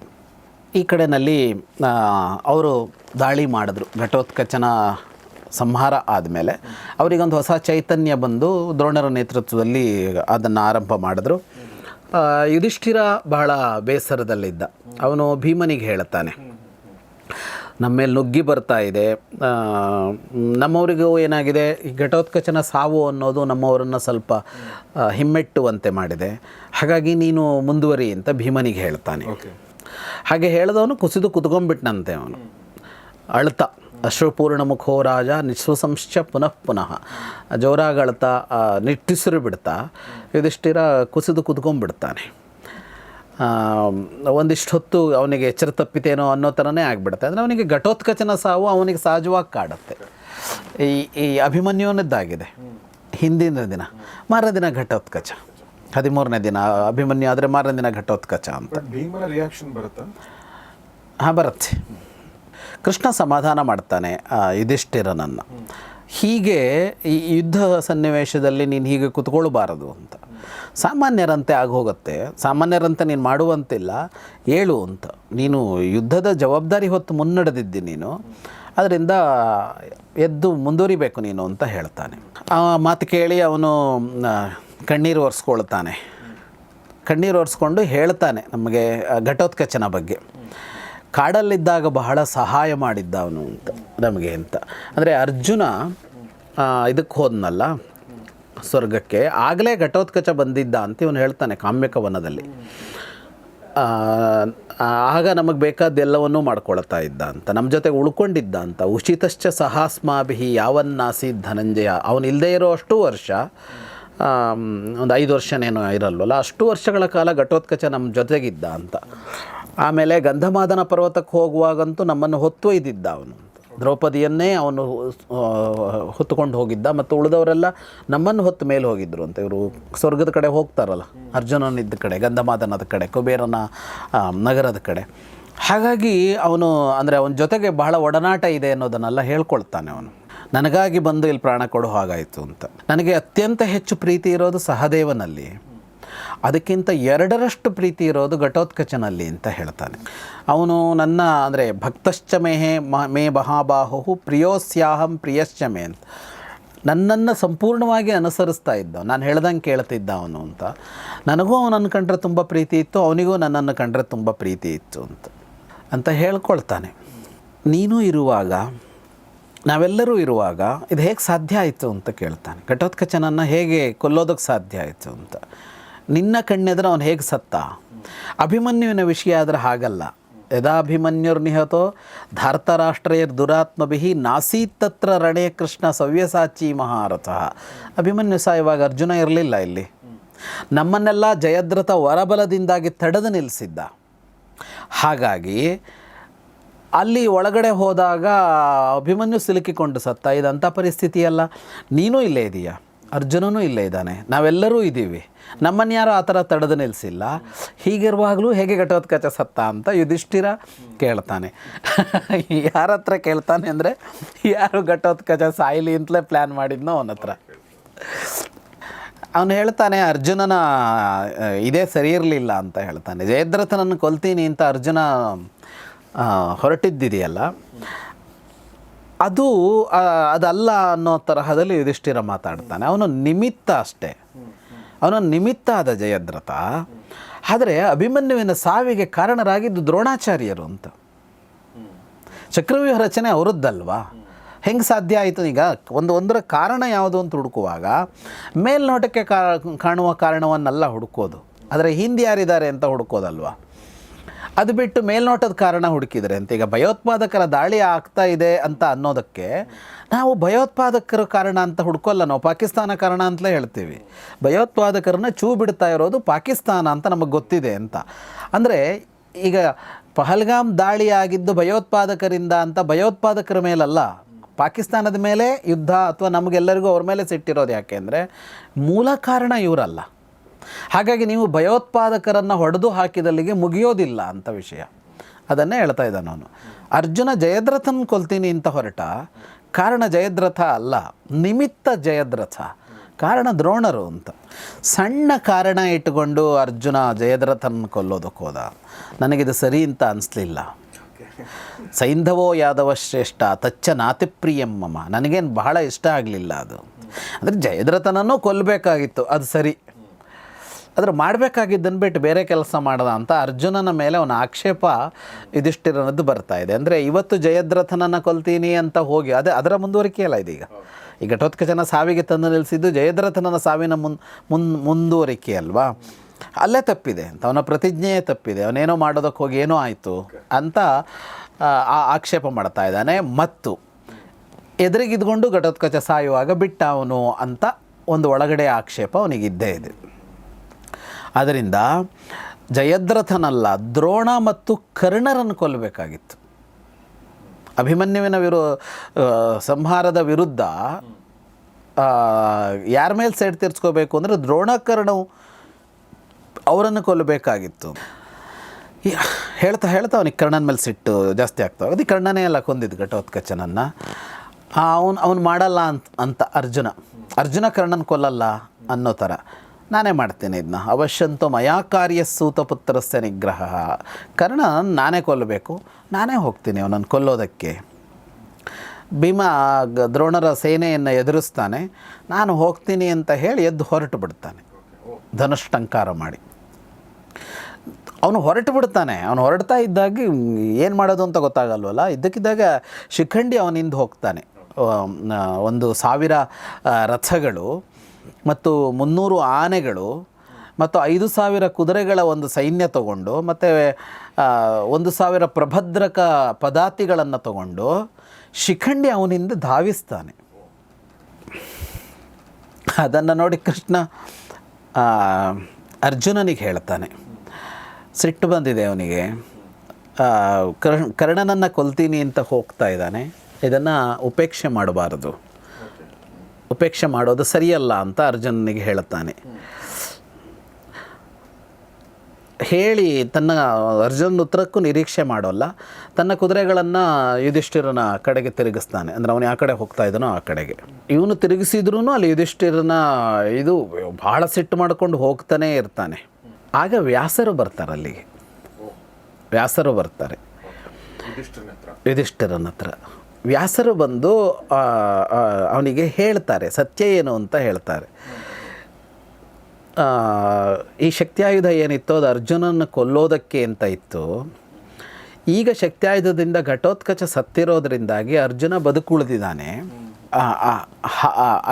ಈ ಕಡೆಯಲ್ಲಿ ಅವರು ದಾಳಿ ಮಾಡಿದ್ರು. ಘಟೋತ್ಕಚನ ಸಂಹಾರ ಆದಮೇಲೆ ಅವರಿಗೊಂದು ಹೊಸ ಚೈತನ್ಯ ಬಂದು ದ್ರೋಣರ ನೇತೃತ್ವದಲ್ಲಿ ಅದನ್ನು ಆರಂಭ ಮಾಡಿದ್ರು. ಯುಧಿಷ್ಠಿರ ಬಹಳ ಬೇಸರದಲ್ಲಿದ್ದ. ಅವನು ಭೀಮನಿಗೆ ಹೇಳ್ತಾನೆ ನಮ್ಮ ಮೇಲೆ ನುಗ್ಗಿ ಬರ್ತಾ ಇದೆ. ನಮ್ಮವರಿಗೂ ಏನಾಗಿದೆ? ಈ ಘಟೋತ್ಕಚನ ಸಾವು ಅನ್ನೋದು ನಮ್ಮವರನ್ನು ಸ್ವಲ್ಪ ಹಿಮ್ಮೆಟ್ಟುವಂತೆ ಮಾಡಿದೆ. ಹಾಗಾಗಿ ನೀನು ಮುಂದುವರಿ ಅಂತ ಭೀಮನಿಗೆ ಹೇಳ್ತಾನೆ ಹಾಗೆ ಹೇಳಿದವನು ಕುಸಿದು ಕುತ್ಕೊಂಡ್ಬಿಟ್ನಂತೆ ಅವನು. ಅಳ್ತ ಅಶ್ವಪೂರ್ಣ ಮುಖೋ ರಾಜ, ನಿಶ್ವಸಂಶ್ಚ ಪುನಃ ಪುನಃ. ಜೋರಾಗಿ ಅಳ್ತಾ ನಿಟ್ಟುಸಿರು ಬಿಡ್ತಾ, ಯುಧಿಷ್ಠಿರ ಕುಸಿದು ಕುತ್ಕೊಂಡ್ಬಿಡ್ತಾನೆ. ಒಂದಿಷ್ಟು ಹೊತ್ತು ಅವನಿಗೆ ಎಚ್ಚರ ತಪ್ಪಿತೇನೋ ಅನ್ನೋ ಥರನೇ ಆಗಿಬಿಡುತ್ತೆ. ಅಂದರೆ ಅವನಿಗೆ ಘಟೋತ್ಕಚನ ಸಾವು ಅವನಿಗೆ ಸಹಜವಾಗಿ ಕಾಡುತ್ತೆ. ಈ ಈ ಅಭಿಮನ್ಯುವನದ್ದಾಗಿದೆ ಹಿಂದಿನ ದಿನ, ಮಾರನೇ ದಿನ ಘಟೋತ್ಕಚ. ಹದಿಮೂರನೇ ದಿನ ಅಭಿಮನ್ಯು ಆದರೆ ಮಾರನೇ ದಿನ ಘಟೋತ್ಕಚ ಅಂತ. ಭೀಮನ ರಿಯಾಕ್ಷನ್ ಬರುತ್ತಾ? ಹಾಂ ಬರುತ್ತೆ. ಕೃಷ್ಣ ಸಮಾಧಾನ ಮಾಡ್ತಾನೆ ಇದಿಷ್ಟಿರ ಯುಧಿಷ್ಠಿರನನ್ನು. ಹೀಗೆ ಈ ಯುದ್ಧ ಸನ್ನಿವೇಶದಲ್ಲಿ ನೀನು ಹೀಗೆ ಕುತ್ಕೊಳ್ಬಾರದು ಅಂತ. ಸಾಮಾನ್ಯರಂತೆ ಆಗೋಗುತ್ತೆ ಸಾಮಾನ್ಯರಂತೆ ನೀನು ಮಾಡುವಂತಿಲ್ಲ ಏಳು ಅಂತ. ನೀನು ಯುದ್ಧದ ಜವಾಬ್ದಾರಿ ಹೊತ್ತು ಮುನ್ನಡೆದಿದ್ದಿ ನೀನು ಅದರಿಂದ ಎದ್ದು ಮುಂದುವರಿಬೇಕು ನೀನು ಅಂತ ಹೇಳ್ತಾನೆ. ಆ ಮಾತು ಕೇಳಿ ಅವನು ಕಣ್ಣೀರು ಒರೆಸ್ಕೊಳ್ತಾನೆ. ಕಣ್ಣೀರು ಒರೆಸ್ಕೊಂಡು ಹೇಳ್ತಾನೆ ನಮಗೆ ಘಟೋತ್ಕಚನ ಬಗ್ಗೆ. ಕಾಡಲ್ಲಿದ್ದಾಗ ಬಹಳ ಸಹಾಯ ಮಾಡಿದ್ದ ಅವನು ಅಂತ ನಮಗೆ ಅಂತ. ಅಂದರೆ ಅರ್ಜುನ ಇದಕ್ಕೆ ಹೋದ್ನಲ್ಲ ಸ್ವರ್ಗಕ್ಕೆ ಆಗಲೇ ಘಟೋತ್ಕಚ ಬಂದಿದ್ದ ಅಂತ ಇವನು ಹೇಳ್ತಾನೆ ಕಾಮ್ಯಕ ವನದಲ್ಲಿ ಆ, ಆಗ ನಮಗೆ ಬೇಕಾದ್ದೆಲ್ಲವನ್ನೂ ಮಾಡ್ಕೊಳ್ತಾ ಇದ್ದ ಅಂತ ನಮ್ಮ ಜೊತೆ ಉಳ್ಕೊಂಡಿದ್ದ ಅಂತ. ಉಚಿತಶ್ಚ ಸಹಾಸ್ಮಾಭಿ ಯಾವನ್ನಾಸಿ ಧನಂಜಯ. ಅವನು ಇಲ್ಲದೇ ಇರೋ ಅಷ್ಟು ವರ್ಷ ಒಂದು ಐದು ವರ್ಷನೇನೋ ಇರಲ್ವಲ್ಲ? ಅಷ್ಟು ವರ್ಷಗಳ ಕಾಲ ಘಟೋತ್ಕಚ ನಮ್ಮ ಜೊತೆಗಿದ್ದ ಅಂತ. ಆಮೇಲೆ ಗಂಧಮಾದನ ಪರ್ವತಕ್ಕೆ ಹೋಗುವಾಗಂತೂ ನಮ್ಮನ್ನು ಹೊತ್ತೊಯ್ದಿದ್ದ ಅವನು. ದ್ರೌಪದಿಯನ್ನೇ ಅವನು ಹೊತ್ತುಕೊಂಡು ಹೋಗಿದ್ದ ಮತ್ತು ಉಳಿದವರೆಲ್ಲ ನಮ್ಮನ್ನು ಹೊತ್ತು ಮೇಲೆ ಹೋಗಿದ್ದರು ಅಂತ. ಇವರು ಸ್ವರ್ಗದ ಕಡೆ ಹೋಗ್ತಾರಲ್ಲ, ಅರ್ಜುನನಿದ್ದ ಕಡೆ, ಗಂಧಮಾದನದ ಕಡೆ, ಕುಬೇರನ ನಗರದ ಕಡೆ. ಹಾಗಾಗಿ ಅವನು, ಅಂದರೆ ಅವನ ಜೊತೆಗೆ ಬಹಳ ಒಡನಾಟ ಇದೆ ಅನ್ನೋದನ್ನೆಲ್ಲ ಹೇಳ್ಕೊಳ್ತಾನೆ ಅವನು. ನನಗಾಗಿ ಬಂದು ಇಲ್ಲಿ ಪ್ರಾಣ ಕೊಡೋ ಹಾಗಾಯಿತು ಅಂತ. ನನಗೆ ಅತ್ಯಂತ ಹೆಚ್ಚು ಪ್ರೀತಿ ಇರೋದು ಸಹದೇವನಲ್ಲಿ. ಅದಕ್ಕಿಂತ ಎರಡರಷ್ಟು ಪ್ರೀತಿ ಇರೋದು ಘಟೋತ್ಕಚನಲ್ಲಿ ಅಂತ ಹೇಳ್ತಾನೆ. ಅವನು ನನ್ನ, ಅಂದರೆ ಭಕ್ತಶ್ಚ ಮೇಹೆ, ಮ- ಮಹಾಬಾಹು ಪ್ರಿಯೋಸ್ಯಾಹಂ ಪ್ರಿಯಶ್ಚ ಮೇ ಅಂತ. ನನ್ನನ್ನು ಸಂಪೂರ್ಣವಾಗಿ ಅನುಸರಿಸ್ತಾ ಇದ್ದ, ನಾನು ಹೇಳ್ದಂಗೆ ಕೇಳ್ತಿದ್ದ ಅವನು ಅಂತ. ನನಗೂ ಅವನನ್ನು ಕಂಡ್ರೆ ತುಂಬ ಪ್ರೀತಿ ಇತ್ತು, ಅವನಿಗೂ ನನ್ನನ್ನು ಕಂಡ್ರೆ ತುಂಬ ಪ್ರೀತಿ ಇತ್ತು ಅಂತ. ಅಂತ ಹೇಳ್ಕೊಳ್ತಾನೆ. ನೀನು ಇರುವಾಗ ನಾವೆಲ್ಲರೂ ಇರುವಾಗ ಇದು ಹೇಗೆ ಸಾಧ್ಯ ಆಯಿತು ಅಂತ ಕೇಳ್ತಾನೆ. ಘಟೋತ್ಕಚನನ್ನು ಹೇಗೆ ಕೊಲ್ಲೋದಕ್ಕೆ ಸಾಧ್ಯ ಆಯಿತು ಅಂತ. ನಿನ್ನ ಕಣ್ಣೆದ್ರೆ ಅವನು ಹೇಗೆ ಸತ್ತ? ಅಭಿಮನ್ಯುವಿನ ವಿಷಯ ಆದರೆ ಹಾಗಲ್ಲ. ಯದಾಭಿಮನ್ಯುರ್ನಿಹತೋ ಧಾರ್ತರಾಷ್ಟ್ರೈರ್ ದುರಾತ್ಮಭಿ ನಾಸೀತತ್ರ ರಣೇ ಕೃಷ್ಣ ಸವ್ಯಸಾಚಿ ಮಹಾರಥ. ಅಭಿಮನ್ಯು ಸಹ ಇವಾಗ ಅರ್ಜುನ ಇರಲಿಲ್ಲ ಇಲ್ಲಿ. ನಮ್ಮನ್ನೆಲ್ಲ ಜಯದ್ರಥ ವರಬಲದಿಂದಾಗಿ ತಡೆದು ನಿಲ್ಲಿಸಿದ್ದ ಹಾಗಾಗಿ ಅಲ್ಲಿ ಒಳಗಡೆ ಹೋದಾಗ ಅಭಿಮನ್ಯು ಸಿಲುಕಿಕೊಂಡು ಸತ್ತ ಇದಂಥ ಪರಿಸ್ಥಿತಿಯಲ್ಲ, ನೀನೂ ಇಲ್ಲೇ ಇದೆಯಾ? ಅರ್ಜುನನೂ ಇಲ್ಲೇ ಇದ್ದಾನೆ, ನಾವೆಲ್ಲರೂ ಇದ್ದೀವಿ ನಮ್ಮನ್ನು ಯಾರು ಆ ಥರ ತಡೆದು ನಿಲ್ಲಿಸಿಲ್ಲ ಹೀಗಿರುವಾಗಲೂ ಹೇಗೆ ಘಟೋತ್ಕಚ ಸತ್ತ ಅಂತ ಯುಧಿಷ್ಠಿರ ಕೇಳ್ತಾನೆ. ಯಾರ ಹತ್ರ ಕೇಳ್ತಾನೆ ಅಂದರೆ, ಯಾರು ಘಟೋತ್ಕಚ ಸಾಯಿಲಿ ಅಂತಲೇ ಪ್ಲ್ಯಾನ್ ಮಾಡಿದ್ನೋ ಅವನ ಹತ್ರ. ಅವನು ಹೇಳ್ತಾನೆ, ಅರ್ಜುನನ ಇದೇ ಸರಿ ಇರಲಿಲ್ಲ ಅಂತ ಹೇಳ್ತಾನೆ. ಜಯದ್ರಥನನ್ನು ಕೊಲ್ತೀನಿ ಅಂತ ಅರ್ಜುನ ಹೊರಟಿದ್ದಿದೆಯಲ್ಲ? ಅದು ಅದಲ್ಲ ಅನ್ನೋ ತರಹದಲ್ಲಿ ಯುಧಿಷ್ಠಿರ ಮಾತಾಡ್ತಾನೆ. ಅವನು ನಿಮಿತ್ತ ಅಷ್ಟೇ. ಅವನ ನಿಮಿತ್ತ ಆದ ಜಯದ್ರಥ. ಆದರೆ ಅಭಿಮನ್ಯುವಿನ ಸಾವಿಗೆ ಕಾರಣರಾಗಿದ್ದು ದ್ರೋಣಾಚಾರ್ಯರು ಅಂತ. ಚಕ್ರವ್ಯೂಹ ರಚನೆ ಅವರದ್ದಲ್ವಾ? ಹೆಂಗೆ ಸಾಧ್ಯ ಆಯಿತು? ಈಗ ಒಂದು, ಒಂದರ ಕಾರಣ ಯಾವುದು ಅಂತ ಹುಡುಕುವಾಗ, ಮೇಲ್ನೋಟಕ್ಕೆ ಕಾಣುವ ಕಾರಣವನ್ನೆಲ್ಲ ಹುಡುಕೋದು. ಆದರೆ ಹಿಂದೆ ಯಾರಿದ್ದಾರೆ ಅಂತ ಹುಡುಕೋದಲ್ವಾ? ಅದು ಬಿಟ್ಟು ಮೇಲ್ನೋಟದ ಕಾರಣ ಹುಡುಕಿದರೆ ಅಂತ. ಈಗ ಭಯೋತ್ಪಾದಕರ ದಾಳಿ ಆಗ್ತಾ ಇದೆ ಅಂತ ಅನ್ನೋದಕ್ಕೆ ನಾವು ಭಯೋತ್ಪಾದಕರ ಕಾರಣ ಅಂತ ಹುಡ್ಕೋಲ್ಲ ನಾವು, ಪಾಕಿಸ್ತಾನ ಕಾರಣ ಅಂತಲೇ ಹೇಳ್ತೀವಿ. ಭಯೋತ್ಪಾದಕರನ್ನ ಚೂ ಬಿಡ್ತಾ ಇರೋದು ಪಾಕಿಸ್ತಾನ ಅಂತ ನಮಗೆ ಗೊತ್ತಿದೆ ಅಂತ. ಅಂದರೆ ಈಗ ಪಹಲ್ಗಾಮ್ ದಾಳಿ ಆಗಿದ್ದು ಭಯೋತ್ಪಾದಕರಿಂದ ಅಂತ ಭಯೋತ್ಪಾದಕರ ಮೇಲಲ್ಲ, ಪಾಕಿಸ್ತಾನದ ಮೇಲೆ ಯುದ್ಧ ಅಥವಾ ನಮಗೆಲ್ಲರಿಗೂ ಅವ್ರ ಮೇಲೆ ಸಿಟ್ಟಿರೋದು ಯಾಕೆ ಅಂದರೆ ಮೂಲ ಕಾರಣ ಇವರಲ್ಲ. ಹಾಗಾಗಿ ನೀವು ಭಯೋತ್ಪಾದಕರನ್ನು ಹೊಡೆದು ಹಾಕಿದಲ್ಲಿಗೆ ಮುಗಿಯೋದಿಲ್ಲ ಅಂತ ವಿಷಯ. ಅದನ್ನೇ ಹೇಳ್ತಾ ಇದ್ದಾನೆ ಅವನು. ಅರ್ಜುನ ಜಯದ್ರಥನ್ ಕೊಲ್ತೀನಿ ಅಂತ ಹೊರಟ. ಕಾರಣ ಜಯದ್ರಥ ಅಲ್ಲ, ನಿಮಿತ್ತ ಜಯದ್ರಥ. ಕಾರಣ ದ್ರೋಣರು ಅಂತ. ಸಣ್ಣ ಕಾರಣ ಇಟ್ಟುಕೊಂಡು ಅರ್ಜುನ ಜಯದ್ರಥನ್ ಕೊಲ್ಲೋದಕ್ಕೆ ಹೋದ. ನನಗಿದು ಸರಿ ಅಂತ ಅನಿಸ್ಲಿಲ್ಲ. ಸೈಂಧವೋ ಯಾದವ ಶ್ರೇಷ್ಠ, ತಚ್ಚ ನಾತಿಪ್ರಿಯಂ ಮಮ. ನನಗೇನು ಬಹಳ ಇಷ್ಟ ಆಗಲಿಲ್ಲ ಅದು. ಅಂದರೆ ಜಯದ್ರಥನನ್ನು ಕೊಲ್ಲಬೇಕಾಗಿತ್ತು ಅದು ಸರಿ. ಆದರೆ ಮಾಡಬೇಕಾಗಿದ್ದನ್ನು ಬಿಟ್ಟು ಬೇರೆ ಕೆಲಸ ಮಾಡದ ಅಂತ ಅರ್ಜುನನ ಮೇಲೆ ಅವನ ಆಕ್ಷೇಪ ಇದಿಷ್ಟಿರೋದು ಬರ್ತಾ ಇದೆ. ಅಂದರೆ ಇವತ್ತು ಜಯದ್ರಥನನ್ನು ಕೊಲ್ತೀನಿ ಅಂತ ಹೋಗಿ, ಅದೇ ಅದರ ಮುಂದುವರಿಕೆ ಅಲ್ಲ ಇದೀಗ ಈ ಘಟೋತ್ಕಚನ ಸಾವಿಗೆ ತಂದು ನಿಲ್ಲಿಸಿದ್ದು ಜಯದ್ರಥನನ ಸಾವಿನ ಮುನ್ ಮುನ್ ಮುಂದುವರಿಕೆ ಅಲ್ವಾ ಅಲ್ಲೇ ತಪ್ಪಿದೆ ಅಂತ, ಅವನ ಪ್ರತಿಜ್ಞೆಯೇ ತಪ್ಪಿದೆ. ಅವನೇನೋ ಮಾಡೋದಕ್ಕೆ ಹೋಗಿ ಏನೋ ಆಯಿತು ಅಂತ, ಆ ಆಕ್ಷೇಪ ಮಾಡ್ತಾ ಇದ್ದಾನೆ. ಮತ್ತು ಎದುರಿಗಿದ್ಕೊಂಡು ಘಟೋತ್ಕಚ ಸಾಯುವಾಗ ಬಿಟ್ಟ ಅವನು ಅಂತ ಒಂದು ಒಳಗಡೆ ಆಕ್ಷೇಪ ಅವನಿಗಿದ್ದೇ ಇದೆ. ಆದ್ದರಿಂದ ಜಯದ್ರಥನಲ್ಲ, ದ್ರೋಣ ಮತ್ತು ಕರ್ಣರನ್ನು ಕೊಲ್ಲಬೇಕಾಗಿತ್ತು. ಅಭಿಮನ್ಯುವಿನ ವಿರು ಸಂಹಾರದ ವಿರುದ್ಧ ಯಾರ ಮೇಲೆ ಸೈಡ್ ತೀರ್ಸ್ಕೋಬೇಕು ಅಂದರೆ ದ್ರೋಣಕರ್ಣವು ಅವರನ್ನು ಕೊಲ್ಲಬೇಕಾಗಿತ್ತು. ಹೇಳ್ತಾ ಹೇಳ್ತಾ ಅವನಿಗೆ ಕರ್ಣನ ಮೇಲೆ ಸಿಟ್ಟು ಜಾಸ್ತಿ ಆಗ್ತಾವೆ ಅದಕ್ಕೆ ಕರ್ಣನೇ ಎಲ್ಲ ಕೊಂದಿದ್ದು ಘಟೋತ್ಕಚನನ್ನು. ಅವನು ಅವನು ಮಾಡಲ್ಲ ಅಂತ ಅಂತ ಅರ್ಜುನ. ಅರ್ಜುನ ಕರ್ಣನ ಕೊಲ್ಲಲ್ಲ ಅನ್ನೋ ಥರ. ನಾನೇ ಮಾಡ್ತೇನೆ ಇದನ್ನ ಅವಶ್ಯಂತೋ ಮಯಾಕಾರ್ಯ ಸೂತಪುತ್ರಸ್ಯ ನಿಗ್ರಹ. ಕರ್ಣ ನಾನೇ ಕೊಲ್ಲಬೇಕು, ನಾನೇ ಹೋಗ್ತೀನಿ ಅವನನ್ನು ಕೊಲ್ಲೋದಕ್ಕೆ. ಭೀಮ ದ್ರೋಣರ ಸೇನೆಯನ್ನು ಎದುರಿಸ್ತಾನೆ, ನಾನು ಹೋಗ್ತೀನಿ ಅಂತ ಹೇಳಿ ಎದ್ದು ಹೊರಟು ಬಿಡ್ತಾನೆ. ಧನುಷ್ಟಂಕಾರ ಮಾಡಿ. ಅವನು ಹೊರಟು ಬಿಡ್ತಾನೆ. ಅವನು ಹೊರಡ್ತಾ ಇದ್ದಾಗಿ ಏನು ಮಾಡೋದು ಅಂತ ಗೊತ್ತಾಗಲ್ವಲ್ಲ? ಇದ್ದಕ್ಕಿದ್ದಾಗ ಶಿಖಂಡಿ ಅವನಿಂದ ಹೋಗ್ತಾನೆ. ಒಂದು ಸಾವಿರ ರಥಗಳು. ಮತ್ತು ಮುನ್ನೂರು ಆನೆಗಳು ಮತ್ತು ಐದು ಸಾವಿರ ಕುದುರೆಗಳ ಒಂದು ಸೈನ್ಯ ತಗೊಂಡು ಮತ್ತು ಒಂದು ಸಾವಿರ ಪ್ರಭದ್ರಕ ಪದಾತಿಗಳನ್ನು ತಗೊಂಡು ಶಿಖಂಡಿ ಅವನಿಂದ ಧಾವಿಸ್ತಾನೆ. ಅದನ್ನು ನೋಡಿ ಕೃಷ್ಣ ಅರ್ಜುನನಿಗೆ ಹೇಳ್ತಾನೆ. ಸಿಟ್ಟು ಬಂದಿದೆ ಅವನಿಗೆ. ಕರ್ ಕರ್ಣನನ್ನು ಕೊಲ್ತೀನಿ ಅಂತ ಹೋಗ್ತಾ ಇದ್ದಾನೆ. ಇದನ್ನು ಉಪೇಕ್ಷೆ ಮಾಡಬಾರದು. ಉಪೇಕ್ಷೆ ಮಾಡೋದು ಸರಿಯಲ್ಲ ಅಂತ ಅರ್ಜುನನಿಗೆ ಹೇಳುತ್ತಾನೆ. ಹೇಳಿ ತನ್ನ ಅರ್ಜುನ ಉತ್ತರಕ್ಕೂ ನಿರೀಕ್ಷೆ ಮಾಡೋಲ್ಲ. ತನ್ನ ಕುದುರೆಗಳನ್ನು ಯುಧಿಷ್ಠಿರನ ಕಡೆಗೆ ತಿರುಗಿಸ್ತಾನೆ. ಅಂದರೆ ಅವನು ಯಾವ ಕಡೆ ಹೋಗ್ತಾ ಇದ್ದಾನೋ ಆ ಕಡೆಗೆ. ಇವನು ತಿರುಗಿಸಿದ್ರೂ ಅಲ್ಲಿ ಯುಧಿಷ್ಠಿರನ ಇದು ಭಾಳ ಸಿಟ್ಟು ಮಾಡಿಕೊಂಡು ಹೋಗ್ತಾನೇ ಇರ್ತಾನೆ. ಆಗ ವ್ಯಾಸರು ಬರ್ತಾರೆ ಅಲ್ಲಿಗೆ. ವ್ಯಾಸರು ಬರ್ತಾರೆ. ಯುಧಿಷ್ಠಿರನ ಹತ್ರ. ವ್ಯಾಸರು ಬಂದು ಅವನಿಗೆ ಹೇಳ್ತಾರೆ, ಸತ್ಯ ಏನು ಅಂತ ಹೇಳ್ತಾರೆ. ಈ ಶಕ್ತಿಯಾಯುಧ ಏನಿತ್ತು ಅದು ಅರ್ಜುನನ ಕೊಲ್ಲೋದಕ್ಕೆ ಅಂತ ಇತ್ತು. ಈಗ ಶಕ್ತಿಯಾಯುಧದಿಂದ ಘಟೋತ್ಕಚ ಸತ್ತಿರೋದ್ರಿಂದಾಗಿ ಅರ್ಜುನ ಬದುಕುಳಿದಿದ್ದಾನೆ.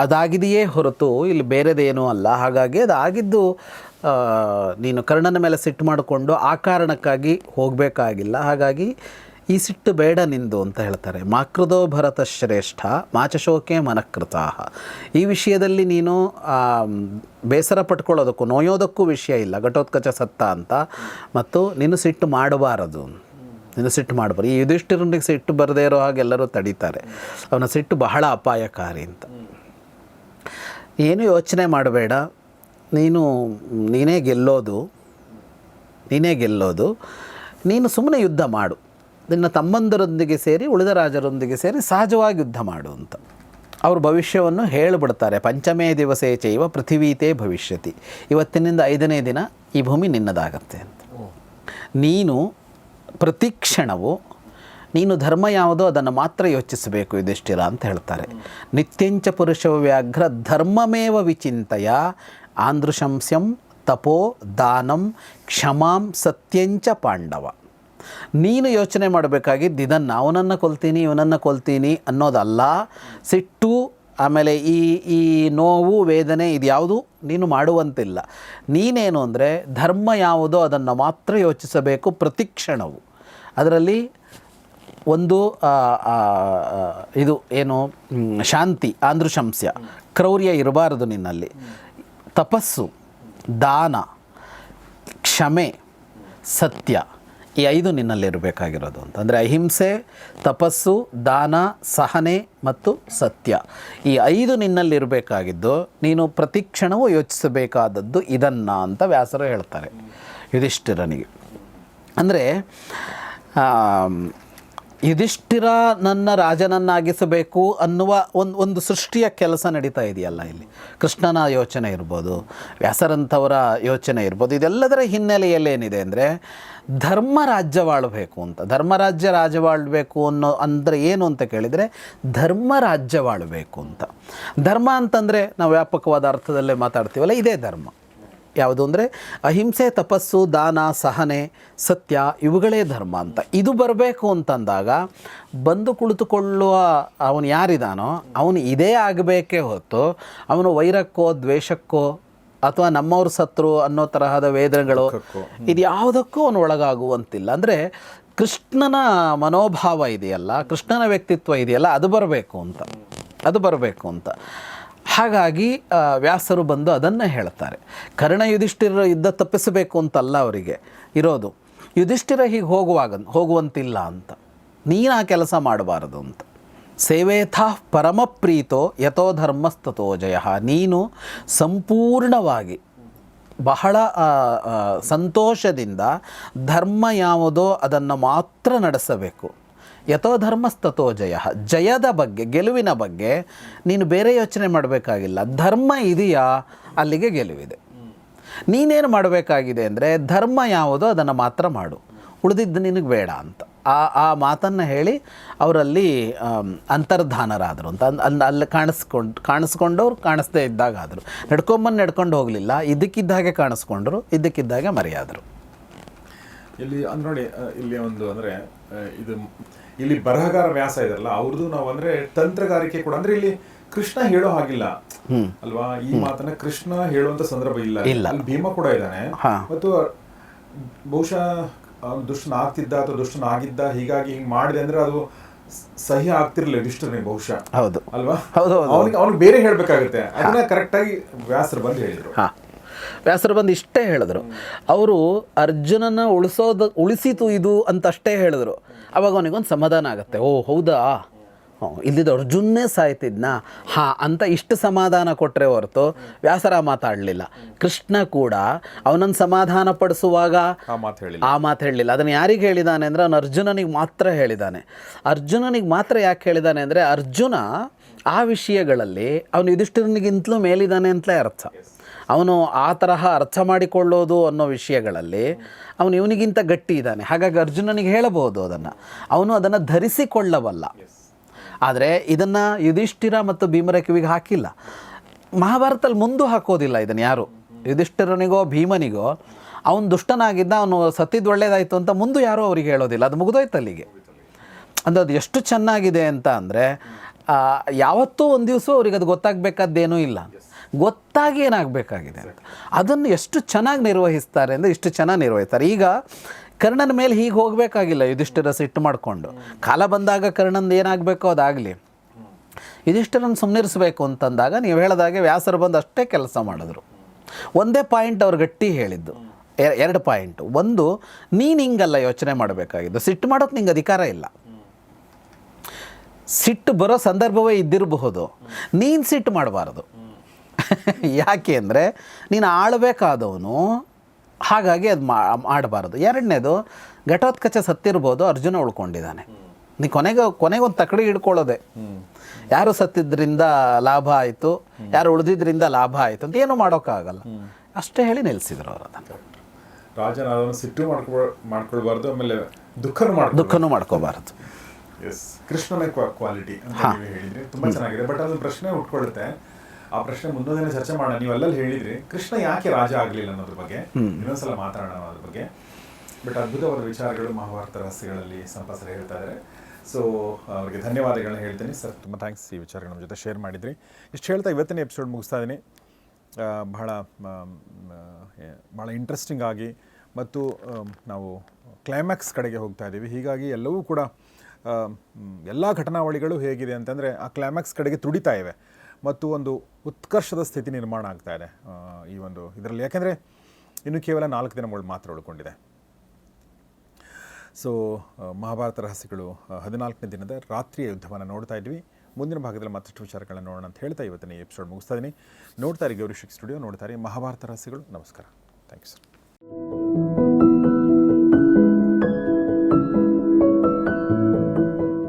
ಅದಾಗಿದೆಯೇ ಹೊರತು ಇಲ್ಲಿ ಬೇರೆದೇನೂ ಅಲ್ಲ. ಹಾಗಾಗಿ ಅದಾಗಿದ್ದು ನೀನು ಕರ್ಣನ ಮೇಲೆ ಸಿಟ್ಟು ಮಾಡಿಕೊಂಡು ಆ ಕಾರಣಕ್ಕಾಗಿ ಹೋಗಬೇಕಾಗಿಲ್ಲ. ಹಾಗಾಗಿ ಈ ಸಿಟ್ಟು ಬೇಡ ನಿಂದು ಅಂತ ಹೇಳ್ತಾರೆ. ಮಾಕೃದೋ ಭರತ ಶ್ರೇಷ್ಠ ಮಾಚಶೋಕೆ ಮನಕೃತ ಈ ವಿಷಯದಲ್ಲಿ ನೀನು ಬೇಸರ ಪಟ್ಕೊಳ್ಳೋದಕ್ಕೂ, ನೋಯೋದಕ್ಕೂ ವಿಷಯ ಇಲ್ಲ. ಘಟೋತ್ಕಚ ಸತ್ತ ಅಂತ. ಮತ್ತು ನೀನು ಸಿಟ್ಟು ಮಾಡಬಾರದು. ನೀನು ಸಿಟ್ಟು ಮಾಡಬಾರ್ದು. ಈ ಯುಧಿಷ್ಠಿರನಿಗೆ ಸಿಟ್ಟು ಬರದೇ ಇರೋ ಹಾಗೆ ಎಲ್ಲರೂ ತಡೀತಾರೆ. ಅವನ ಸಿಟ್ಟು ಬಹಳ ಅಪಾಯಕಾರಿ ಅಂತ. ಏನು ಯೋಚನೆ ಮಾಡಬೇಡ. ನೀನು, ನೀನೇ ಗೆಲ್ಲೋದು. ನೀನೇ ಗೆಲ್ಲೋದು. ನೀನು ಸುಮ್ಮನೆ ಯುದ್ಧ ಮಾಡು. ನಿನ್ನ ತಮ್ಮಂದರೊಂದಿಗೆ ಸೇರಿ ಉಳಿದ ರಾಜರೊಂದಿಗೆ ಸೇರಿ ಸಹಜವಾಗಿ ಯುದ್ಧ ಮಾಡು ಅಂತ. ಅವರು ಭವಿಷ್ಯವನ್ನು ಹೇಳಿಬಿಡ್ತಾರೆ ಪಂಚಮೇ ದಿವಸೇ ಚೈವ ಪೃಥಿವೀತೇ ಭವಿಷ್ಯತಿ. ಇವತ್ತಿನಿಂದ ಐದನೇ ದಿನ ಈ ಭೂಮಿ ನಿನ್ನದಾಗತ್ತೆ ಅಂತ. ನೀನು ಪ್ರತಿ ಕ್ಷಣವು ನೀನು ಧರ್ಮ ಯಾವುದೋ ಅದನ್ನು ಮಾತ್ರ ಯೋಚಿಸಬೇಕು ಯುಧಿಷ್ಠಿರ ಅಂತ ಹೇಳ್ತಾರೆ. ನಿತ್ಯಂಚ ಪುರುಷ ವ್ಯಾಘ್ರ ಧರ್ಮಮೇವ ವಿಚಿಂತಯ ಆಂಧ್ರಶಂಸ್ಯಂ ತಪೋ ದಾನಂ ಕ್ಷಮಾಂ ಸತ್ಯಂಚ ಪಾಂಡವ. ನೀನು ಯೋಚನೆ ಮಾಡಬೇಕಾಗಿದ್ದು ಇದನ್ನು ಅವನನ್ನು ಕೊಲ್ತೀನಿ, ಇವನನ್ನು ಕೊಲ್ತೀನಿ ಅನ್ನೋದಲ್ಲ. ಸಿಟ್ಟು, ಆಮೇಲೆ ಈ ಈ ನೋವು, ವೇದನೆ ಇದ್ಯಾವುದು ನೀನು ಮಾಡುವಂತಿಲ್ಲ. ನೀನೇನು ಅಂದರೆ ಧರ್ಮ ಯಾವುದೋ ಅದನ್ನು ಮಾತ್ರ ಯೋಚಿಸಬೇಕು ಪ್ರತಿಕ್ಷಣವು. ಅದರಲ್ಲಿ ಒಂದು ಇದು ಏನು ಶಾಂತಿ, ಆಂಧ್ರಶಂಸ್ಯ, ಕ್ರೌರ್ಯ ಇರಬಾರದು ನಿನ್ನಲ್ಲಿ. ತಪಸ್ಸು, ದಾನ, ಕ್ಷಮೆ, ಸತ್ಯ. ಈ ಐದು ನಿನ್ನಲ್ಲಿರಬೇಕಾಗಿರೋದು ಅಂತ. ಅಂದರೆ ಅಹಿಂಸೆ, ತಪಸ್ಸು, ದಾನ, ಸಹನೆ ಮತ್ತು ಸತ್ಯ. ಈ ಐದು ನಿನ್ನಲ್ಲಿರಬೇಕಾಗಿದ್ದು ನೀನು ಪ್ರತಿ ಕ್ಷಣವೂ ಯೋಚಿಸಬೇಕಾದದ್ದು ಇದನ್ನು ಅಂತ ವ್ಯಾಸರು ಹೇಳ್ತಾರೆ. ಯುಧಿಷ್ಠಿರನಿಗೆ. ಅಂದರೆ ಯುಧಿಷ್ಠಿರ ನನ್ನ ರಾಜನನ್ನಾಗಿಸಬೇಕು ಅನ್ನುವ ಒಂದು ಒಂದು ಸೃಷ್ಟಿಯ ಕೆಲಸ ನಡೀತಾ ಇದೆಯಲ್ಲ ಇಲ್ಲಿ. ಕೃಷ್ಣನ ಯೋಚನೆ ಇರ್ಬೋದು, ವ್ಯಾಸರಂಥವರ ಯೋಚನೆ ಇರ್ಬೋದು, ಇದೆಲ್ಲದರ ಹಿನ್ನೆಲೆಯಲ್ಲಿ ಏನಿದೆ ಅಂದರೆ ಧರ್ಮ ರಾಜ್ಯವಾಳಬೇಕು ಅಂತ. ಧರ್ಮರಾಜ್ಯ ರಾಜವಾಳಬೇಕು ಅನ್ನೋ ಅಂದರೆ ಏನು ಅಂತ ಕೇಳಿದರೆ ಧರ್ಮ ರಾಜ್ಯವಾಳಬೇಕು ಅಂತ. ಧರ್ಮ ಅಂತಂದರೆ ನಾವು ವ್ಯಾಪಕವಾದ ಅರ್ಥದಲ್ಲೇ ಮಾತಾಡ್ತೀವಲ್ಲ, ಇದೇ ಧರ್ಮ. ಯಾವುದು ಅಂದರೆ ಅಹಿಂಸೆ ತಪಸ್ಸು ದಾನ ಸಹನೆ ಸತ್ಯ ಇವುಗಳೇ ಧರ್ಮ ಅಂತ. ಇದು ಬರಬೇಕು ಅಂತಂದಾಗ ಬಂದು ಕುಳಿತುಕೊಳ್ಳುವ ಅವನು ಯಾರಿದಾನೋ ಅವನು ಇದೇ ಆಗಬೇಕೇ ಹೊತ್ತು ಅವನು ವೈರಕ್ಕೋ ದ್ವೇಷಕ್ಕೋ ಅಥವಾ ನಮ್ಮವ್ರ ಸತ್ರು ಅನ್ನೋ ತರಹದ ವೇದನೆಗಳು ಇದು ಯಾವುದಕ್ಕೂ ಅವನು ಒಳಗಾಗುವಂತಿಲ್ಲ. ಅಂದರೆ ಕೃಷ್ಣನ ಮನೋಭಾವ ಇದೆಯಲ್ಲ ಕೃಷ್ಣನ ವ್ಯಕ್ತಿತ್ವ ಇದೆಯಲ್ಲ ಅದು ಬರಬೇಕು ಅಂತ. ಅದು ಬರಬೇಕು ಅಂತ. ಹಾಗಾಗಿ ವ್ಯಾಸರು ಬಂದು ಅದನ್ನು ಹೇಳ್ತಾರೆ ಕರ್ಣ ಯುಧಿಷ್ಠಿರ ಯುದ್ಧ ತಪ್ಪಿಸಬೇಕು ಅಂತಲ್ಲ ಅವರಿಗೆ. ಇರೋದು, ಯುಧಿಷ್ಠಿರ ಹೀಗೆ ಹೋಗುವಾಗ, ಹೋಗುವಂತಿಲ್ಲ ಅಂತ. ನೀನು ಆ ಕೆಲಸ ಮಾಡಬಾರದು ಅಂತ. ಸೇವೇಥಾ ಪರಮಪ್ರೀತೋ ಯಥೋ ಧರ್ಮಸ್ತತೋ ಜಯ. ನೀನು ಸಂಪೂರ್ಣವಾಗಿ ಬಹಳ ಸಂತೋಷದಿಂದ ಧರ್ಮ ಯಾವುದೋ ಅದನ್ನು ಮಾತ್ರ ನಡೆಸಬೇಕು. ಯಥೋ ಧರ್ಮಸ್ತತೋ ಜಯ ಜಯದ ಬಗ್ಗೆ, ಗೆಲುವಿನ ಬಗ್ಗೆ ನೀನು ಬೇರೆ ಯೋಚನೆ ಮಾಡಬೇಕಾಗಿಲ್ಲ. ಧರ್ಮ ಇದೆಯಾ? ಅಲ್ಲಿಗೆ ಗೆಲುವಿದೆ. ನೀನೇನು ಮಾಡಬೇಕಾಗಿದೆ ಅಂದರೆ ಧರ್ಮ ಯಾವುದೋ ಅದನ್ನು ಮಾತ್ರ ಮಾಡು. ಉಳಿದಿದ್ದು ನಿನಗೆ ಬೇಡ ಅಂತ. ಆ ಆ ಮಾತನ್ನು ಹೇಳಿ ಅವರಲ್ಲಿ ಅಂತರ್ಧಾನರಾದರು ಅಂತ. ಅಲ್ಲಿ ಅಲ್ಲಿ ಕಾಣಿಸ್ಕೊಂಡು, ಕಾಣಿಸ್ಕೊಂಡವ್ರು ಕಾಣಿಸ್ದೇ ಇದ್ದಾಗ ಆದರು ನಡ್ಕೊಂಬಂದು ನಡ್ಕೊಂಡು ಹೋಗಲಿಲ್ಲ. ಇದ್ದಕ್ಕಿದ್ದಾಗೆ ಕಾಣಿಸ್ಕೊಂಡ್ರು, ಇದ್ದಕ್ಕಿದ್ದಾಗೆ ಮರೆಯಾದರು. ಇಲ್ಲಿ ಅಂದ್ರೆ ನೋಡಿ ಇಲ್ಲಿ ಒಂದು ಅಂದ್ರೆ ಇದು ಇಲ್ಲಿ ಬರಹಗಾರ ವ್ಯಾಸ ಇದಲ್ಲ ಅವ್ರದ್ದು ನಾವು ಅಂದ್ರೆ ತಂತ್ರಗಾರಿಕೆ ಕೂಡ ಅಂದ್ರೆ ಇಲ್ಲಿ ಕೃಷ್ಣ ಹೇಳೋ ಹಾಗಿಲ್ಲ. ಅಲ್ವಾ? ಈ ಮಾತನ್ನ ಕೃಷ್ಣ ಹೇಳುವಂತ ಸಂದರ್ಭ ಇಲ್ಲ. ಅಲ್ಲಿ ಭೀಮ ಕೂಡ ಇದ್ದಾನೆ. ಮತ್ತು ಬಹುಶಃ ದುಷ್ಟನ ದುಷ್ಟನಾಗ್ತಿದ್ದ ಅಥವಾ ದುಷ್ಟನಾಗಿದ್ದ ಹೀಗಾಗಿ ಹಿಂಗ್ ಮಾಡಿದೆ ಅಂದ್ರೆ ಅದು ಸಹಿ ಆಗ್ತಿರ್ಲಿಲ್ಲ ದುಷ್ಟನೇ ಬಹುಶಃ. ಹೌದು. ಅಲ್ವಾ? ಹೌದು, ಹೌದು. ಅವನಿಗೆ ಅವ್ನಿಗೆ ಬೇರೆ ಹೇಳ್ಬೇಕಾಗುತ್ತೆ. ಅದನ್ನ ಕರೆಕ್ಟ್ ಆಗಿ ವ್ಯಾಸರು ಬಂದು ಹೇಳಿದ್ರು. ವ್ಯಾಸರು ಬಂದು ಇಷ್ಟೇ ಹೇಳಿದ್ರು. ಅವರು ಅರ್ಜುನನ ಉಳಿಸೋದು ಉಳಿಸಿತು ಇದು ಅಂತ ಅಷ್ಟೇ ಹೇಳಿದ್ರು. ಅವಾಗ ಅವನಿಗೊಂದು ಸಮಾಧಾನ ಆಗುತ್ತೆ. ಓ ಹೌದಾ? ಹ್ಞೂ ಇಲ್ಲಿದ್ದ ಅರ್ಜುನ್ನೇ ಸಾಯ್ತಿದ್ನಾ? ಹಾಂ ಅಂತ ಇಷ್ಟು ಸಮಾಧಾನ ಕೊಟ್ಟರೆ ಹೊರತು ವ್ಯಾಸರ ಮಾತಾಡಲಿಲ್ಲ. ಕೃಷ್ಣ ಕೂಡ ಅವನನ್ನು ಸಮಾಧಾನ ಪಡಿಸುವಾಗ ಆ ಮಾತು ಹೇಳಿ ಆ ಮಾತು ಹೇಳಲಿಲ್ಲ ಅದನ್ನು ಯಾರಿಗೆ ಹೇಳಿದಾನೆ ಅಂದರೆ ಅವನು ಅರ್ಜುನನಿಗೆ ಮಾತ್ರ ಹೇಳಿದ್ದಾನೆ ಅರ್ಜುನನಿಗೆ ಮಾತ್ರ ಯಾಕೆ ಹೇಳಿದ್ದಾನೆ ಅಂದರೆ ಅರ್ಜುನ ಆ ವಿಷಯಗಳಲ್ಲಿ ಅವನು ಯುಧಿಷ್ಠಿರನಿಗಿಂತಲೂ ಮೇಲಿದ್ದಾನೆ ಅಂತಲೇ ಅರ್ಥ. ಅವನು ಆ ತರಹ ಅರ್ಥ ಮಾಡಿಕೊಳ್ಳೋದು ಅನ್ನೋ ವಿಷಯಗಳಲ್ಲಿ ಅವನು ಇವನಿಗಿಂತ ಗಟ್ಟಿ ಇದ್ದಾನೆ. ಹಾಗಾಗಿ ಅರ್ಜುನನಿಗೆ ಹೇಳಬಹುದು ಅದನ್ನು. ಅವನು ಅದನ್ನು ಧರಿಸಿಕೊಳ್ಳಬಲ್ಲ. ಆದರೆ ಇದನ್ನು ಯುಧಿಷ್ಠಿರ ಮತ್ತು ಭೀಮರ ಕಿವಿಗೆ ಹಾಕಿಲ್ಲ. ಮಹಾಭಾರತದಲ್ಲಿ ಮುಂದೆ ಹಾಕೋದಿಲ್ಲ ಇದನ್ನು ಯಾರು? ಯುಧಿಷ್ಠಿರನಿಗೋ, ಭೀಮನಿಗೋ, ಅವನು ದುಷ್ಟನಾಗಿದ್ದ ಅವನು ಸತ್ತಿದ್ದು ಒಳ್ಳೇದಾಯಿತು ಅಂತ ಮುಂದೆ ಯಾರೂ ಅವರಿಗೆ ಹೇಳೋದಿಲ್ಲ. ಅದು ಮುಗಿದೋಯ್ತು ಅಲ್ಲಿಗೆ ಅಂದರೆ ಅದು ಎಷ್ಟು ಚೆನ್ನಾಗಿದೆ ಅಂತ ಅಂದರೆ ಯಾವತ್ತೂ ಒಂದು ದಿವಸ ಅವ್ರಿಗೆ ಅದು ಗೊತ್ತಾಗಬೇಕಾದ್ದೇನೂ ಇಲ್ಲ. ಗೊತ್ತಾಗಿ ಏನಾಗಬೇಕಾಗಿದೆ ಅಂತ. ಅದನ್ನು ಎಷ್ಟು ಚೆನ್ನಾಗಿ ನಿರ್ವಹಿಸ್ತಾರೆ ಅಂದರೆ ಇಷ್ಟು ಚೆನ್ನಾಗಿ ನಿರ್ವಹಿಸ್ತಾರೆ. ಈಗ ಕರ್ಣನ ಮೇಲೆ ಹೀಗೆ ಹೋಗಬೇಕಾಗಿಲ್ಲ, ಯುಧಿಷ್ಠಿರ ಸಿಟ್ಟು ಮಾಡಿಕೊಂಡು. ಕಾಲ ಬಂದಾಗ ಕರ್ಣಂದು ಏನಾಗಬೇಕೋ ಅದಾಗಲಿ. ಯುಧಿಷ್ಠಿರನ್ನ ಸುಮ್ಮನಿರಿಸಬೇಕು ಅಂತಂದಾಗ ನೀವು ಹೇಳಿದಾಗೆ ವ್ಯಾಸರು ಬಂದು ಅಷ್ಟೇ ಕೆಲಸ ಮಾಡಿದ್ರು. ಒಂದೇ ಪಾಯಿಂಟ್ ಅವ್ರು ಗಟ್ಟಿ ಹೇಳಿದ್ದು. ಎರಡು ಪಾಯಿಂಟ್. ಒಂದು, ನೀನು ಹಿಂಗಲ್ಲ ಯೋಚನೆ ಮಾಡಬೇಕಾಗಿದ್ದು. ಸಿಟ್ಟು ಮಾಡೋಕ್ಕೆ ನಿಂಗೆ ಅಧಿಕಾರ ಇಲ್ಲ. ಸಿಟ್ಟು ಬರೋ ಸಂದರ್ಭವೇ ಇದ್ದಿರಬಹುದು. ನೀನು ಸಿಟ್ಟು ಮಾಡಬಾರ್ದು. ಯಾಕೆ ಅಂದರೆ ನೀನು ಆಳಬೇಕಾದವನು ಹಾಗಾಗಿ ಅದು ಮಾಡಬಾರ್ದು. ಎರಡನೇದು ಘಟೋತ್ಕಚ ಸತ್ತಿರ್ಬೋದು ಅರ್ಜುನ ಉಳ್ಕೊಂಡಿದ್ದಾನೆ. ನೀ ಕೊನೆಗೆ ಕೊನೆಗೊಂದು ತಕಡಿ ಹಿಡ್ಕೊಳ್ಳೋದೆ. ಯಾರು ಸತ್ತಿದ್ದರಿಂದ ಲಾಭ ಆಯಿತು ಯಾರು ಉಳಿದಿದ್ದರಿಂದ ಲಾಭ ಆಯಿತು ಅಂತ ಏನೂ ಮಾಡೋಕ್ಕಾಗಲ್ಲ. ಅಷ್ಟೇ ಹೇಳಿ ನಿಲ್ಲಿಸಿದ್ರು ಅವರು ಅದನ್ನು. ರಾಜನ ಸಿಟ್ಟು ಮಾಡ್ಕೊ ಮಾಡ್ಕೊಳ್ಬಾರ್ದು ಆಮೇಲೆ ದುಃಖನೂ ಮಾಡಿ ದುಃಖನೂ ಮಾಡ್ಕೋಬಾರ್ದು. ಎಸ್ ಕೃಷ್ಣನ ಕ್ವಾಲಿಟಿ ಅಂತ ನೀವು ಹೇಳಿದ್ರಿ. ತುಂಬಾ ಚೆನ್ನಾಗಿದೆ. ಬಟ್ ಅದೊಂದು ಪ್ರಶ್ನೆ ಉಟ್ಕೊಳ್ಳುತ್ತೆ ಆ ಪ್ರಶ್ನೆ ಮುಂದೊಂದಿನ ಚರ್ಚೆ ಮಾಡೋಣ. ನೀವು ಅಲ್ಲಲ್ಲಿ ಹೇಳಿದ್ರಿ ಕೃಷ್ಣ ಯಾಕೆ ರಾಜ ಆಗ್ಲಿಲ್ಲ ಅನ್ನೋದ್ರ ಬಗ್ಗೆ ಇನ್ನೊಂದ್ಸಲ ಮಾತಾಡೋಣ ಅನ್ನೋದ್ರ ಬಗ್ಗೆ. ಬಟ್ ಅದ್ಭುತವಾದ ವಿಚಾರಗಳು ಮಹಾಭಾರತ ರಹಸ್ಯಗಳಲ್ಲಿ ಸಂಪಾಸರ ಹೇಳ್ತಾ ಇದ್ದಾರೆ ಸೊ ಅವರಿಗೆ ಧನ್ಯವಾದಗಳನ್ನ ಹೇಳ್ತೀನಿ. ಸರ್ ತುಂಬ ಥ್ಯಾಂಕ್ಸ್ ಈ ವಿಚಾರ ನಮ್ಮ ಜೊತೆ ಶೇರ್ ಮಾಡಿದ್ರಿ. ಇಷ್ಟು ಹೇಳ್ತಾ ಇವತ್ತಿನ ಎಪಿಸೋಡ್ ಮುಗಿಸ್ತಾ ಇದ್ದೀನಿ ಬಹಳ ಬಹಳ ಇಂಟ್ರೆಸ್ಟಿಂಗ್ ಆಗಿ ಮತ್ತು ನಾವು ಕ್ಲೈಮ್ಯಾಕ್ಸ್ ಕಡೆಗೆ ಹೋಗ್ತಾ ಇದ್ದೀವಿ ಹೀಗಾಗಿ ಎಲ್ಲವೂ ಕೂಡ ಎಲ್ಲ ಘಟನಾವಳಿಗಳು ಹೇಗಿದೆ ಅಂತಂದರೆ ಆ ಕ್ಲೈಮ್ಯಾಕ್ಸ್ ಕಡೆಗೆ ತುಡಿತಾ ಇವೆ. ಮತ್ತು ಒಂದು ಉತ್ಕರ್ಷದ ಸ್ಥಿತಿ ನಿರ್ಮಾಣ ಆಗ್ತಾ ಇದೆ. ಈ ಒಂದು ಇದರಲ್ಲಿ. ಯಾಕೆಂದರೆ ಇನ್ನು ಕೇವಲ ನಾಲ್ಕು ದಿನಗಳು ಮಾತ್ರ ಉಳ್ಕೊಂಡಿದೆ. ಸೊ ಮಹಾಭಾರತ ರಹಸ್ಯಗಳು ಹದಿನಾಲ್ಕನೇ ದಿನದ ರಾತ್ರಿಯ ಯುದ್ಧವನ್ನು ನೋಡ್ತಾ ಇದ್ವಿ. ಮುಂದಿನ ಭಾಗದಲ್ಲಿ ಮತ್ತಷ್ಟು ವಿಚಾರಗಳನ್ನು ನೋಡೋಣ ಅಂತ ಹೇಳ್ತಾ ಇವತ್ತಿನ ಎಪಿಸೋಡ್ ಮುಗಿಸ್ತಾ ಇದ್ದೀನಿ ನೋಡ್ತಾರೆ ಗೌರಿಶಿಕ್ ಸ್ಟುಡಿಯೋ ನೋಡ್ತಾರೆ ಮಹಾಭಾರತ ರಹಸ್ಯಗಳು. ನಮಸ್ಕಾರ. Thank you sir